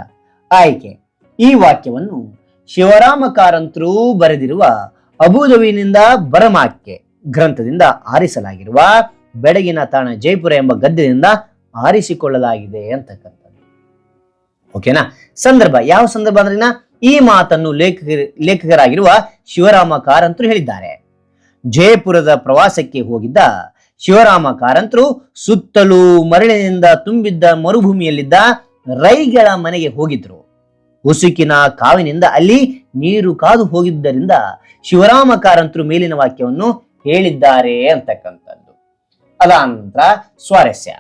ಆಯ್ಕೆ. ಈ ವಾಕ್ಯವನ್ನು ಶಿವರಾಮ ಕಾರಂತರು ಬರೆದಿರುವ ಅಬುದವಿನಿಂದ ಬರಮಾಕ್ಕೆ ಗ್ರಂಥದಿಂದ ಆರಿಸಲಾಗಿರುವ ಬೆಡಗಿನ ತಾಣ ಜೈಪುರ ಎಂಬ ಗದ್ಯದಿಂದ ಆರಿಸಿಕೊಳ್ಳಲಾಗಿದೆ ಅಂತಕ್ಕಂಥದ್ದು. ಓಕೆನಾ ಸಂದರ್ಭ, ಯಾವ ಸಂದರ್ಭ ಅಂದ್ರೆ ಈ ಮಾತನ್ನು ಲೇಖಕ ಲೇಖಕರಾಗಿರುವ ಶಿವರಾಮ ಕಾರಂತರು ಹೇಳಿದ್ದಾರೆ. ಜಯಪುರದ ಪ್ರವಾಸಕ್ಕೆ ಹೋಗಿದ್ದ ಶಿವರಾಮ ಕಾರಂತರು ಸುತ್ತಲೂ ಮರಳಿನಿಂದ ತುಂಬಿದ್ದ ಮರುಭೂಮಿಯಲ್ಲಿದ್ದ ರೈಗಳ ಮನೆಗೆ ಹೋಗಿದ್ರು. ಉಸುಕಿನ ಕಾವಿನಿಂದ ಅಲ್ಲಿ ನೀರು ಕಾದು ಹೋಗಿದ್ದರಿಂದ ಶಿವರಾಮ ಕಾರಂತರು ಮೇಲಿನ ವಾಕ್ಯವನ್ನು ಹೇಳಿದ್ದಾರೆ ಅಂತಕ್ಕಂಥದ್ದು. ಅದಾದ ನಂತರ ಸ್ವಾರಸ್ಯ.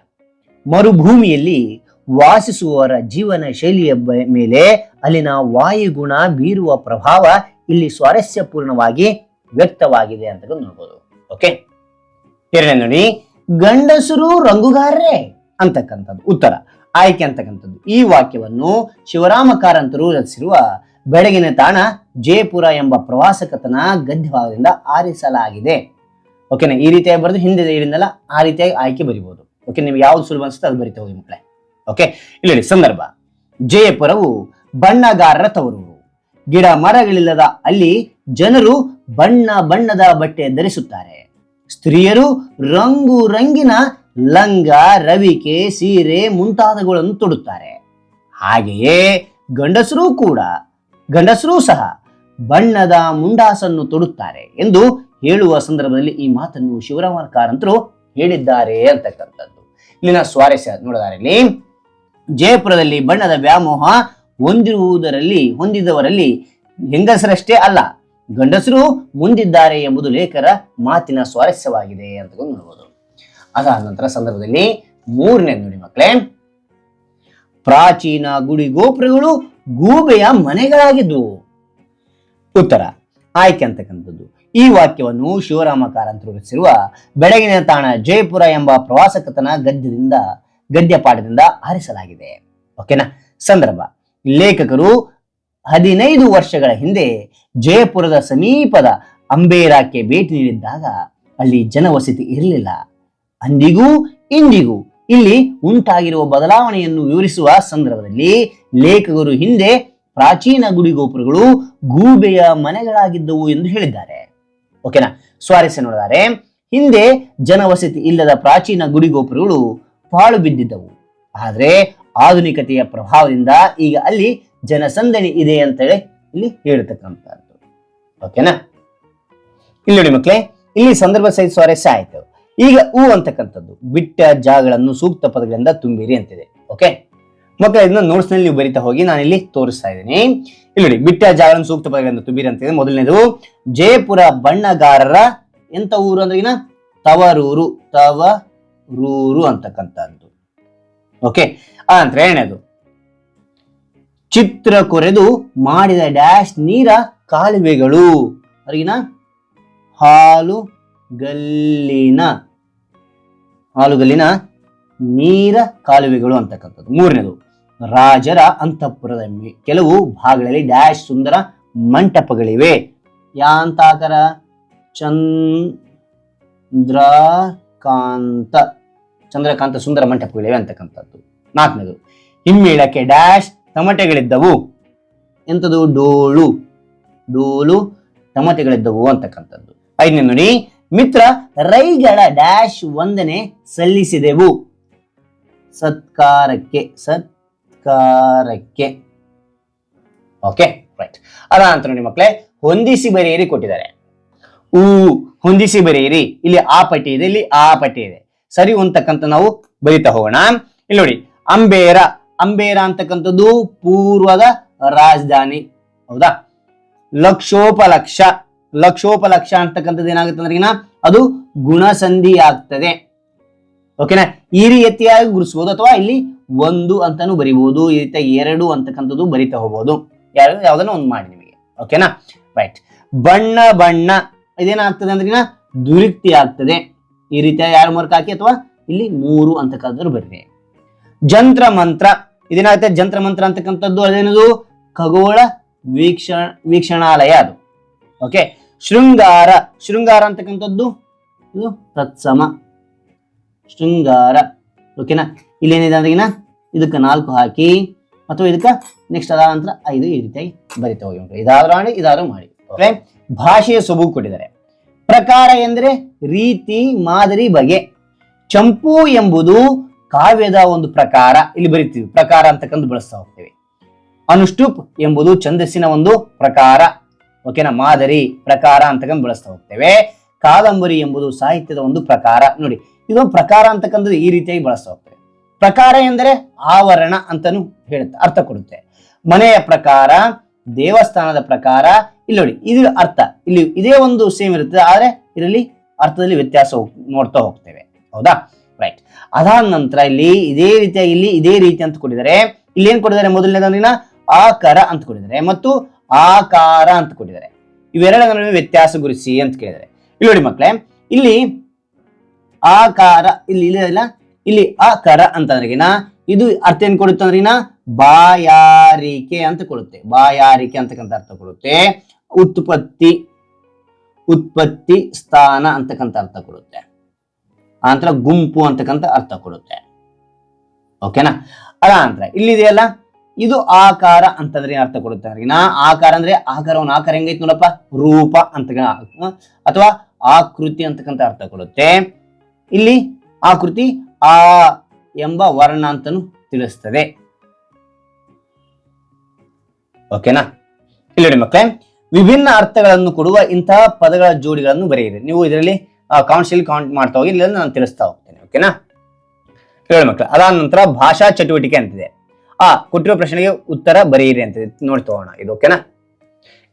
ಮರುಭೂಮಿಯಲ್ಲಿ ವಾಸಿಸುವವರ ಜೀವನ ಶೈಲಿಯ ಮೇಲೆ ಅಲ್ಲಿನ ವಾಯುಗುಣ ಬೀರುವ ಪ್ರಭಾವ ಇಲ್ಲಿ ಸ್ವಾರಸ್ಯಪೂರ್ಣವಾಗಿ ವ್ಯಕ್ತವಾಗಿದೆ ಅಂತ ನೋಡ್ಬೋದು. ಓಕೆ ಎರಡನೇ ನೋಡಿ, ಗಂಡಸರು ರಂಗುಗಾರರೇ ಅಂತಕ್ಕಂಥದ್ದು, ಉತ್ತರ. ಆಯ್ಕೆ ಅಂತಕ್ಕಂಥದ್ದು. ಈ ವಾಕ್ಯವನ್ನು ಶಿವರಾಮ ಕಾರಂತರು ರಚಿಸಿರುವ ಬೆಳಗಿನ ತಾಣ ಜಯಪುರ ಎಂಬ ಪ್ರವಾಸ ಕಥನ ಗದ್ಯಭಾಗದಿಂದ ಆರಿಸಲಾಗಿದೆ. ಓಕೆನಾ ಈ ರೀತಿಯಾಗಿ ಬರೆದು ಹಿಂದೆ ಇರಿಂದಲ್ಲ ಆ ರೀತಿಯಾಗಿ ಆಯ್ಕೆ ಬರಿಬಹುದು ಓಕೆ ನಿಮ್ಗೆ ಯಾವ್ದು ಸುಲಭ ಅನ್ಸುತ್ತೆ ಅದು ಬರಿತಾ ಹೋಗಿ ಮಕ್ಕಳೇ. ಓಕೆ ಇಲ್ಲಿ ಹೇಳಿ, ಸಂದರ್ಭ. ಜಯಪುರವು ಬಣ್ಣಗಾರರ ತವರು. ಗಿಡ ಮರಗಳಿಲ್ಲದ ಅಲ್ಲಿ ಜನರು ಬಣ್ಣ ಬಣ್ಣದ ಬಟ್ಟೆ ಧರಿಸುತ್ತಾರೆ. ಸ್ತ್ರೀಯರು ರಂಗು ರಂಗಿನ ಲಂಗ, ರವಿಕೆ, ಸೀರೆ ಮುಂತಾದವುಗಳನ್ನು ತೊಡುತ್ತಾರೆ. ಹಾಗೆಯೇ ಗಂಡಸರೂ ಕೂಡ, ಗಂಡಸರೂ ಸಹ ಬಣ್ಣದ ಮುಂಡಾಸನ್ನು ತೊಡುತ್ತಾರೆ ಎಂದು ಹೇಳುವ ಸಂದರ್ಭದಲ್ಲಿ ಈ ಮಾತನ್ನು ಶಿವರಾಮ ಕಾರಂತರು ಹೇಳಿದ್ದಾರೆ ಅಂತಕ್ಕಂಥದ್ದು. ಇಲ್ಲಿನ ಸ್ವಾರಸ್ಯ ಇಲ್ಲಿ ಜಯಪುರದಲ್ಲಿ ಬಣ್ಣದ ವ್ಯಾಮೋಹ ಹೊಂದಿರುವುದರಲ್ಲಿ, ಹೊಂದಿದವರಲ್ಲಿ ಹೆಂಗಸರಷ್ಟೇ ಅಲ್ಲ, ಗಂಡಸರು ಮುಂದಿದ್ದಾರೆ ಎಂಬುದು ಲೇಖರ ಮಾತಿನ ಸ್ವಾರಸ್ಯವಾಗಿದೆ ಅಂತ ನೋಡಬಹುದು ಅದಾದ ನಂತರ ಸಂದರ್ಭದಲ್ಲಿ ಮೂರನೇ ನೋಡಿ ಮಕ್ಕಳೇ, ಪ್ರಾಚೀನ ಗುಡಿ ಗೋಪುರಗಳು ಗೂಬೆಯ ಮನೆಗಳಾಗಿದ್ವು. ಉತ್ತರ, ಆಯ್ಕೆ ಅಂತಕ್ಕಂಥದ್ದು. ಈ ವಾಕ್ಯವನ್ನು ಶಿವರಾಮ ಕಾರಂತರು ರಚಿಸಿರುವ ಬೆಳಗಿನ ತಾಣ ಜಯಪುರ ಎಂಬ ಪ್ರವಾಸ ಕಥನ ಗದ್ಯದಿಂದ, ಗದ್ಯಪಾಠದಿಂದ ಆರಿಸಲಾಗಿದೆ. ಓಕೆನಾ? ಸಂದರ್ಭ. ಲೇಖಕರು ಹದಿನೈದು ವರ್ಷಗಳ ಹಿಂದೆ ಜಯಪುರದ ಸಮೀಪದ ಅಂಬೇರಾಕ್ಕೆ ಭೇಟಿ ನೀಡಿದ್ದಾಗ ಅಲ್ಲಿ ಜನವಸತಿ ಇರಲಿಲ್ಲ. ಅಂದಿಗೂ ಇಂದಿಗೂ ಇಲ್ಲಿ ಉಂಟಾಗಿರುವ ಬದಲಾವಣೆಯನ್ನು ವಿವರಿಸುವ ಸಂದರ್ಭದಲ್ಲಿ ಲೇಖಕರು ಹಿಂದೆ ಪ್ರಾಚೀನ ಗುಡಿಗೋಪುರಗಳು ಗೂಬೆಯ ಮನೆಗಳಾಗಿದ್ದವು ಎಂದು ಹೇಳಿದ್ದಾರೆ. ಓಕೆನಾ ಸ್ವಾರಸ್ಯ ನೋಡಿದರೆ. ಹಿಂದೆ ಜನವಸತಿ ಇಲ್ಲದ ಪ್ರಾಚೀನ ಗುಡಿಗೋಪುರಗಳು ಪಾಳು ಬಿದ್ದಿದ್ದವು. ಆದರೆ ಆಧುನಿಕತೆಯ ಪ್ರಭಾವದಿಂದ ಈಗ ಅಲ್ಲಿ ಜನಸಂದಣಿ ಇದೆ ಅಂತೇಳಿ ಇಲ್ಲಿ ಹೇಳ್ತಕ್ಕಂಥದ್ದು. ಓಕೆನಾ ಇಲ್ಲಿ ನೋಡಿ ಮಕ್ಕಳೇ ಇಲ್ಲಿ ಸಂದರ್ಭ ಸಹಿತ ಸ್ವಾರಸ್ಯ ಆಯ್ತು. ಈಗ ಹೂ ಅಂತಕ್ಕಂಥದ್ದು. ಬಿಟ್ಟ ಜಾಗಗಳನ್ನು ಸೂಕ್ತ ಪದಗಳಿಂದ ತುಂಬಿರಿ ಅಂತಿದೆ. ಓಕೆ ಮಕ್ಕಳ, ಇದನ್ನ ನೋಟ್ಸ್ನಲ್ಲಿ ನೀವು ಬರಿತಾ ಹೋಗಿ ನಾನು ಇಲ್ಲಿ ತೋರಿಸ್ತಾ ಇದ್ದೀನಿ. ಇಲ್ಲಿ ನೋಡಿ ಬಿಟ್ಟ ಜಾಗರಣ ಸೂಕ್ತ ಪದಗಳನ್ನು ತುಂಬಿರಿ ಅಂತ ಮೊದಲನೇದು, ಜಯಪುರ ಬಣ್ಣಗಾರರ ಎಂತ ಊರು ಅಂದ್ರೆ ಏನ ತವರೂರು ತವರೂರು ಅಂತಕ್ಕಂಥದ್ದು. ಓಕೆ ಆ ನಂತರ ಎರಡನೇದು, ಚಿತ್ರ ಕೊರೆದು ಮಾಡಿದ ಡ್ಯಾಶ್ ನೀರ ಕಾಲುವೆಗಳು. ಅರಿಗಿನ ಹಾಲು ಗಲ್ಲಿನ ಹಾಲುಗಲ್ಲಿನ ನೀರ ಕಾಲುವೆಗಳು ಅಂತಕ್ಕಂಥದ್ದು. ಮೂರನೇದು ರಾಜರ ಅಂತಃಪುರದ ಕೆಲವು ಭಾಗಗಳಲ್ಲಿ ಡ್ಯಾಶ್ ಸುಂದರ ಮಂಟಪಗಳಿವೆ. ಯಾಂತಾಕರ ಚಂದ್ರಕಾಂತ ಚಂದ್ರಕಾಂತ ಸುಂದರ ಮಂಟಪಗಳಿವೆ ಅಂತಕ್ಕಂಥದ್ದು. ನಾಲ್ಕನೇದು, ಹಿಮ್ಮೇಳಕ್ಕೆ ಡ್ಯಾಶ್ ತಮಟೆಗಳಿದ್ದವು. ಎಂಥದ್ದು ಡೋಳು ಡೋಲು ತಮಟೆಗಳಿದ್ದವು ಅಂತಕ್ಕಂಥದ್ದು. ಐದನೇ ನೋಡಿ, ಮಿತ್ರ ರೈಗಳ ಡ್ಯಾಶ್ ವಂದನೆ ಸಲ್ಲಿಸಿದೆವು. ಸತ್ಕಾರಕ್ಕೆ ಸತ್ಕಾರಕ್ಕೆ ಓಕೆ ರೈಟ್ ಅದ ನಂತರ ನೋಡಿ ಮಕ್ಕಳೇ ಹೊಂದಿಸಿ ಬರೆಯಿರಿ ಕೊಟ್ಟಿದ್ದಾರೆ. ಊ, ಹೊಂದಿಸಿ ಬರೆಯಿರಿ. ಇಲ್ಲಿ ಆ ಪಟ್ಟಿ ಇದೆ, ಇಲ್ಲಿ ಆ ಪಟ್ಟಿ ಇದೆ. ಸರಿ ಅಂತಕ್ಕಂಥ ನಾವು ಬರಿತಾ ಹೋಗೋಣ. ಇಲ್ಲಿ ನೋಡಿ, ಅಂಬೇರ ಅಂಬೇರ ಅಂತಕ್ಕಂಥದ್ದು ಪೂರ್ವದ ರಾಜಧಾನಿ. ಹೌದಾ? ಲಕ್ಷೋಪಲಕ್ಷ ಲಕ್ಷೋಪಲಕ್ಷ ಅಂತಕ್ಕಂಥದ್ದು ಏನಾಗುತ್ತೆ ಅಂದ್ರೆ ಅದು ಗುಣಸಂಧಿ ಆಗ್ತದೆ ಓಕೆನಾ ಈ ರೀತಿಯಾಗಿ ಗುರುಸ್ಬೋದು, ಅಥವಾ ಇಲ್ಲಿ ಒಂದು ಅಂತಾನು ಬರಿಬಹುದು ಈ ರೀತಿ ಎರಡು ಅಂತಕ್ಕಂಥದ್ದು ಬರಿತಾ ಹೋಗ್ಬೋದು. ಯಾರು? ಯಾವ್ದನ್ನ ಒಂದು ಮಾಡಿ ನಿಮಗೆ. ಓಕೆನಾ ರೈಟ್ ಬಣ್ಣ ಬಣ್ಣ, ಇದೇನಾಗ್ತದೆ ಅಂದ್ರೆ ದುರಿಕ್ತಿ ಆಗ್ತದೆ. ಈ ರೀತಿಯ ಯಾರು ಮಾರ್ಕ್ ಹಾಕಿ ಅಥವಾ ಇಲ್ಲಿ ಮೂರು ಅಂತಕ್ಕಂಥದ್ದು ಬರಿದೆ ಜಂತ್ರ ಮಂತ್ರ ಇದೇನಾಗುತ್ತೆ ಜಂತ್ರ ಮಂತ್ರ ಅಂತಕ್ಕಂಥದ್ದು ಅದೇನದು? ಖಗೋಳ ವೀಕ್ಷಣ, ವೀಕ್ಷಣಾಲಯ ಅದು. ಓಕೆ ಶೃಂಗಾರ ಶೃಂಗಾರ ಅಂತಕ್ಕಂಥದ್ದು? ಇದು ತತ್ಸಮ ಶೃಂಗಾರ. ಓಕೆನಾ ಇಲ್ಲೇನಿದೆ ಅಂದ್ರೆ ಇದಕ್ಕೆ ನಾಲ್ಕು ಹಾಕಿ ಅಥವಾ ಇದಕ್ಕೆ ನೆಕ್ಸ್ಟ್ ಅದಾದ ನಂತರ ಐದು ಈ ರೀತಿಯಾಗಿ ಬರಿತಾ ಹೋಗಿ ಉಂಟು. ಇದಾದ್ರೂ ಮಾಡಿ ಇದಾದ್ರೂ ಮಾಡಿ? ಭಾಷೆಯ ಸೊಬಗು ಕೊಟ್ಟಿದ್ದಾರೆ. ಪ್ರಕಾರ ಎಂದರೆ ರೀತಿ ಮಾದರಿ ಬಗೆ. ಚಂಪು ಎಂಬುದು ಕಾವ್ಯದ ಒಂದು ಪ್ರಕಾರ. ಇಲ್ಲಿ ಬರಿತೀವಿ ಪ್ರಕಾರ ಅಂತಕ್ಕಂಥ ಬಳಸ್ತಾ ಹೋಗ್ತೇವೆ. ಅನುಷ್ಠುಪ್ ಎಂಬುದು ಛಂದಸ್ಸಿನ ಒಂದು ಪ್ರಕಾರ. ಓಕೆನಾ ಮಾದರಿ ಪ್ರಕಾರ ಅಂತಕ್ಕಂಥ ಬಳಸ್ತಾ ಹೋಗ್ತೇವೆ. ಕಾದಂಬರಿ ಎಂಬುದು ಸಾಹಿತ್ಯದ ಒಂದು ಪ್ರಕಾರ. ನೋಡಿ ಇದೊಂದು ಪ್ರಕಾರ ಅಂತಕ್ಕಂಥದ್ದು ಈ ರೀತಿಯಾಗಿ ಬಳಸ್ತಾ ಹೋಗ್ತೇವೆ. ಪ್ರಕಾರ ಎಂದರೆ ಆವರಣ ಅಂತಾನು ಹೇಳುತ್ತೆ, ಅರ್ಥ ಕೊಡುತ್ತೆ. ಮನೆಯ ಪ್ರಕಾರ, ದೇವಸ್ಥಾನದ ಪ್ರಕಾರ, ಇಲ್ಲಿ ನೋಡಿ, ಇದು ಅರ್ಥ. ಇಲ್ಲಿ ಇದೇ ಒಂದು ಸೇಮ್ ಇರುತ್ತೆ ಆದ್ರೆ ಇದರಲ್ಲಿ ಅರ್ಥದಲ್ಲಿ ವ್ಯತ್ಯಾಸ ನೋಡ್ತಾ ಹೋಗ್ತೇವೆ. ಹೌದಾ? ರೈಟ್ ಅದಾದ ನಂತರ ಇಲ್ಲಿ ಇದೇ ರೀತಿಯಾಗಿ ಇಲ್ಲಿ ಇದೇ ರೀತಿ ಅಂತ ಕೊಟ್ಟಿದ್ದಾರೆ. ಇಲ್ಲಿ ಏನ್ ಕೊಟ್ಟಿದ್ದಾರೆ ಮೊದಲನೇದಿನ ಆಕಾರ ಅಂತ ಕೊಟ್ಟಿದ್ದಾರೆ ಮತ್ತು ಆಕಾರ ಅಂತ ಕೊಟ್ಟಿದ್ದಾರೆ. ಇವೆರಡರ ನಡುವೆ ವ್ಯತ್ಯಾಸ ಗುರಿಸಿ ಅಂತ ಕೇಳಿದ್ದಾರೆ. ಇಲ್ಲಿ ನೋಡಿ ಮಕ್ಕಳೇ, ಇಲ್ಲಿ ಆಕಾರ, ಇಲ್ಲಿ ಇಲ್ಲ ಇಲ್ಲಿ ಆಕಾರ ಅಂತಂದ್ರೆಗಿನ ಇದು ಅರ್ಥ ಏನ್ ಕೊಡುತ್ತೆ ಅಂದ್ರಿನ ಬಾಯಾರಿಕೆ ಅಂತ ಕೊಡುತ್ತೆ. ಬಾಯಾರಿಕೆ ಅಂತಕ್ಕಂಥ ಅರ್ಥ ಕೊಡುತ್ತೆ. ಉತ್ಪತ್ತಿ ಉತ್ಪತ್ತಿ ಸ್ಥಾನ ಅಂತಕ್ಕಂಥ ಅರ್ಥ ಕೊಡುತ್ತೆ. ಆನಂತರ ಗುಂಪು ಅಂತಕ್ಕಂಥ ಅರ್ಥ ಕೊಡುತ್ತೆ. ಓಕೆನಾ ಅದ ನಂತರ ಇಲ್ಲಿದೆಯಲ್ಲ ಇದು ಆಕಾರ ಅಂತಂದ್ರೆ ಏನ್ ಅರ್ಥ ಕೊಡುತ್ತೆ ನಾ ಆಕಾರ ಅಂದ್ರೆ ಆಕಾರವನ್ನು ಆಕಾರ ಹೆಂಗೈತ್ ನೋಡಪ್ಪ? ರೂಪ ಅಂತ ಅಥವಾ ಆಕೃತಿ ಅಂತಕ್ಕಂಥ ಅರ್ಥ ಕೊಡುತ್ತೆ. ಇಲ್ಲಿ ಆಕೃತಿ ಆ ಎಂಬ ವರ್ಣ ಅಂತನು ತಿಳಿಸ್ತದೆ. ಓಕೆನಾ? ಇಲ್ಲಿ ಮಕ್ಕಳೇ, ವಿಭಿನ್ನ ಅರ್ಥಗಳನ್ನು ಕೊಡುವ ಇಂತಹ ಪದಗಳ ಜೋಡಿಗಳನ್ನು ಬರೆಯಿರಿ. ನೀವು ಇದರಲ್ಲಿ ಕೌನ್ಸಿಲ್ ಕೌಂಟ್ ಮಾಡ್ತಾ ಹೋಗಿ ಇಲ್ಲ ನಾನು ತಿಳಿಸ್ತಾ ಹೋಗ್ತೇನೆ, ಓಕೆನಾ? ಹೇಳಿ ಮಕ್ಕಳು, ಅದಾದ ನಂತರ ಭಾಷಾ ಚಟುವಟಿಕೆ ಅಂತಿದೆ. ಆ, ಕೊಟ್ಟಿರೋ ಪ್ರಶ್ನೆಗೆ ಉತ್ತರ ಬರೆಯಿರಿ ಅಂತಿದೆ. ನೋಡಿ ತಗೋಣ, ಇದು ಓಕೆನಾ?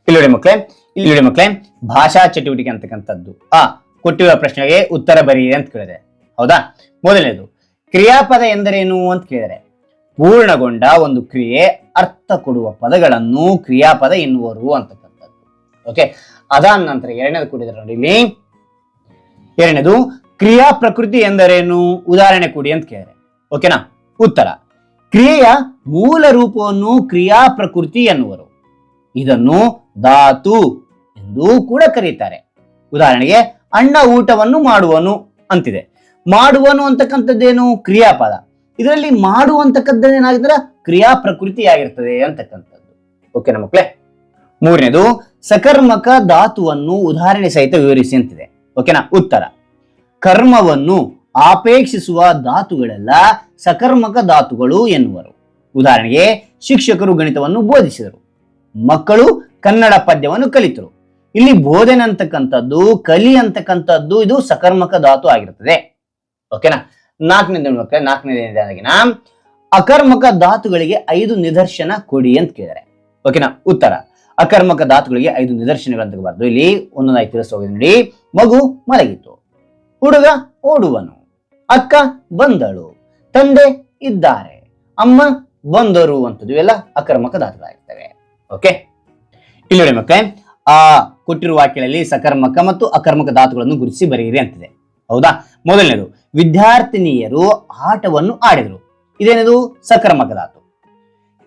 ಇಲ್ಲಿ ನೋಡಿ ಮಕ್ಕಳೇ, ಇಲ್ಲಿ ನೋಡಿ ಮಕ್ಕಳೇ, ಭಾಷಾ ಚಟುವಟಿಕೆ ಅಂತಕ್ಕಂಥದ್ದು. ಆ, ಕೊಟ್ಟಿರೋ ಪ್ರಶ್ನೆಗೆ ಉತ್ತರ ಬರೆಯಿರಿ ಅಂತ ಕೇಳಿದೆ. ಹೌದಾ? ಮೊದಲನೇದು, ಕ್ರಿಯಾಪದ ಎಂದರೇನು ಅಂತ ಕೇಳಿದರೆ, ಪೂರ್ಣಗೊಂಡ ಒಂದು ಕ್ರಿಯೆ ಅರ್ಥ ಕೊಡುವ ಪದಗಳನ್ನು ಕ್ರಿಯಾಪದ ಎನ್ನುವರು ಅಂತಕ್ಕಂಥದ್ದು. ಓಕೆ ಅದಾದ ನಂತರ ಎರಡನೇದು ಕೊಟ್ಟಿದ್ದಾರೆ ನೋಡಿ ಇಲ್ಲಿ. ಎರಡನೇದು, ಕ್ರಿಯಾ ಪ್ರಕೃತಿ ಎಂದರೇನು? ಉದಾಹರಣೆ ಕೊಡಿ ಅಂತ ಕೇಳಿದ್ರೆ. ಓಕೆನಾ ಉತ್ತರ, ಕ್ರಿಯೆಯ ಮೂಲ ರೂಪವನ್ನು ಕ್ರಿಯಾ ಪ್ರಕೃತಿ ಎನ್ನುವರು. ಇದನ್ನು ಧಾತು ಎಂದು ಕೂಡ ಕರೀತಾರೆ. ಉದಾಹರಣೆಗೆ, ಅಣ್ಣ ಊಟವನ್ನು ಮಾಡುವನು ಅಂತಿದೆ. ಮಾಡುವನು ಅಂತಕ್ಕಂಥದ್ದೇನು ಕ್ರಿಯಾಪದ. ಇದರಲ್ಲಿ ಮಾಡುವಂತಕ್ಕಂಥದ್ದು ಏನಾಗಿದ್ರೆ ಕ್ರಿಯಾ ಪ್ರಕೃತಿ ಆಗಿರ್ತದೆ ಅಂತಕ್ಕಂಥದ್ದು ಓಕೆನಾ ಮಕ್ಕಳೇ ಮೂರನೇದು, ಸಕರ್ಮಕ ಧಾತುವನ್ನು ಉದಾಹರಣೆ ಸಹಿತ ವಿವರಿಸಿ ಅಂತಿದೆ. ಓಕೆನಾ ಉತ್ತರ. ಕರ್ಮವನ್ನು ಆಪೇಕ್ಷಿಸುವ ಧಾತುಗಳೆಲ್ಲ ಸಕರ್ಮಕ ಧಾತುಗಳು ಎನ್ನುವರು. ಉದಾಹರಣೆಗೆ, ಶಿಕ್ಷಕರು ಗಣಿತವನ್ನು ಬೋಧಿಸಿದರು. ಮಕ್ಕಳು ಕನ್ನಡ ಪದ್ಯವನ್ನು ಕಲಿತರು. ಇಲ್ಲಿ ಬೋಧನೆ ಅಂತಕ್ಕಂಥದ್ದು, ಕಲಿ ಅಂತಕ್ಕಂಥದ್ದು, ಇದು ಸಕರ್ಮಕ ಧಾತು ಆಗಿರುತ್ತದೆ ಓಕೆನಾ ನಾಲ್ಕನೇದು ಮಕ್ಕಳೇ ನಾಲ್ಕನೇದಾಗಿನ ಅಕರ್ಮಕ ಧಾತುಗಳಿಗೆ ಐದು ನಿದರ್ಶನ ಕೊಡಿ ಅಂತ ಕೇಳಿದರೆ. ಓಕೆನಾ ಉತ್ತರ. ಅಕರ್ಮಕ ಧಾತುಗಳಿಗೆ ಐದು ನಿದರ್ಶನಗಳು ತಗೋಬಾರ್ದು ಇಲ್ಲಿ ಒಂದೊಂದಾಗಿ ತಿಳಿಸ್ತಾ ಹೋಗಿದೆ ನೋಡಿ. ಮಗು ಮಲಗಿತು ಹುಡುಗ ಓಡುವನು. ಅಕ್ಕ ಬಂದಳು. ತಂದೆ ಇದ್ದಾರೆ. ಅಮ್ಮ ಬಂದರು ಅಂತದ್ದು ಇವೆಲ್ಲ ಅಕರ್ಮಕ ಧಾತುಗಳಾಗಿರ್ತವೆ. ಓಕೆ ಇಲ್ಲಿ ನೋಡಿ ಮಕ್ಕಳೇ, ಆ ಕೊಟ್ಟಿರುವ ವಾಕ್ಯಗಳಲ್ಲಿ ಸಕರ್ಮಕ ಮತ್ತು ಅಕರ್ಮಕ ಧಾತುಗಳನ್ನು ಗುರುತಿಸಿ ಬರೆಯಿರಿ ಅಂತಿದೆ. ಹೌದಾ? ಮೊದಲನೇದು ವಿದ್ಯಾರ್ಥಿನಿಯರು ಆಟವನ್ನು ಆಡಿದರು. ಇದೇನದು? ಸಕರ್ಮಕ ಧಾತು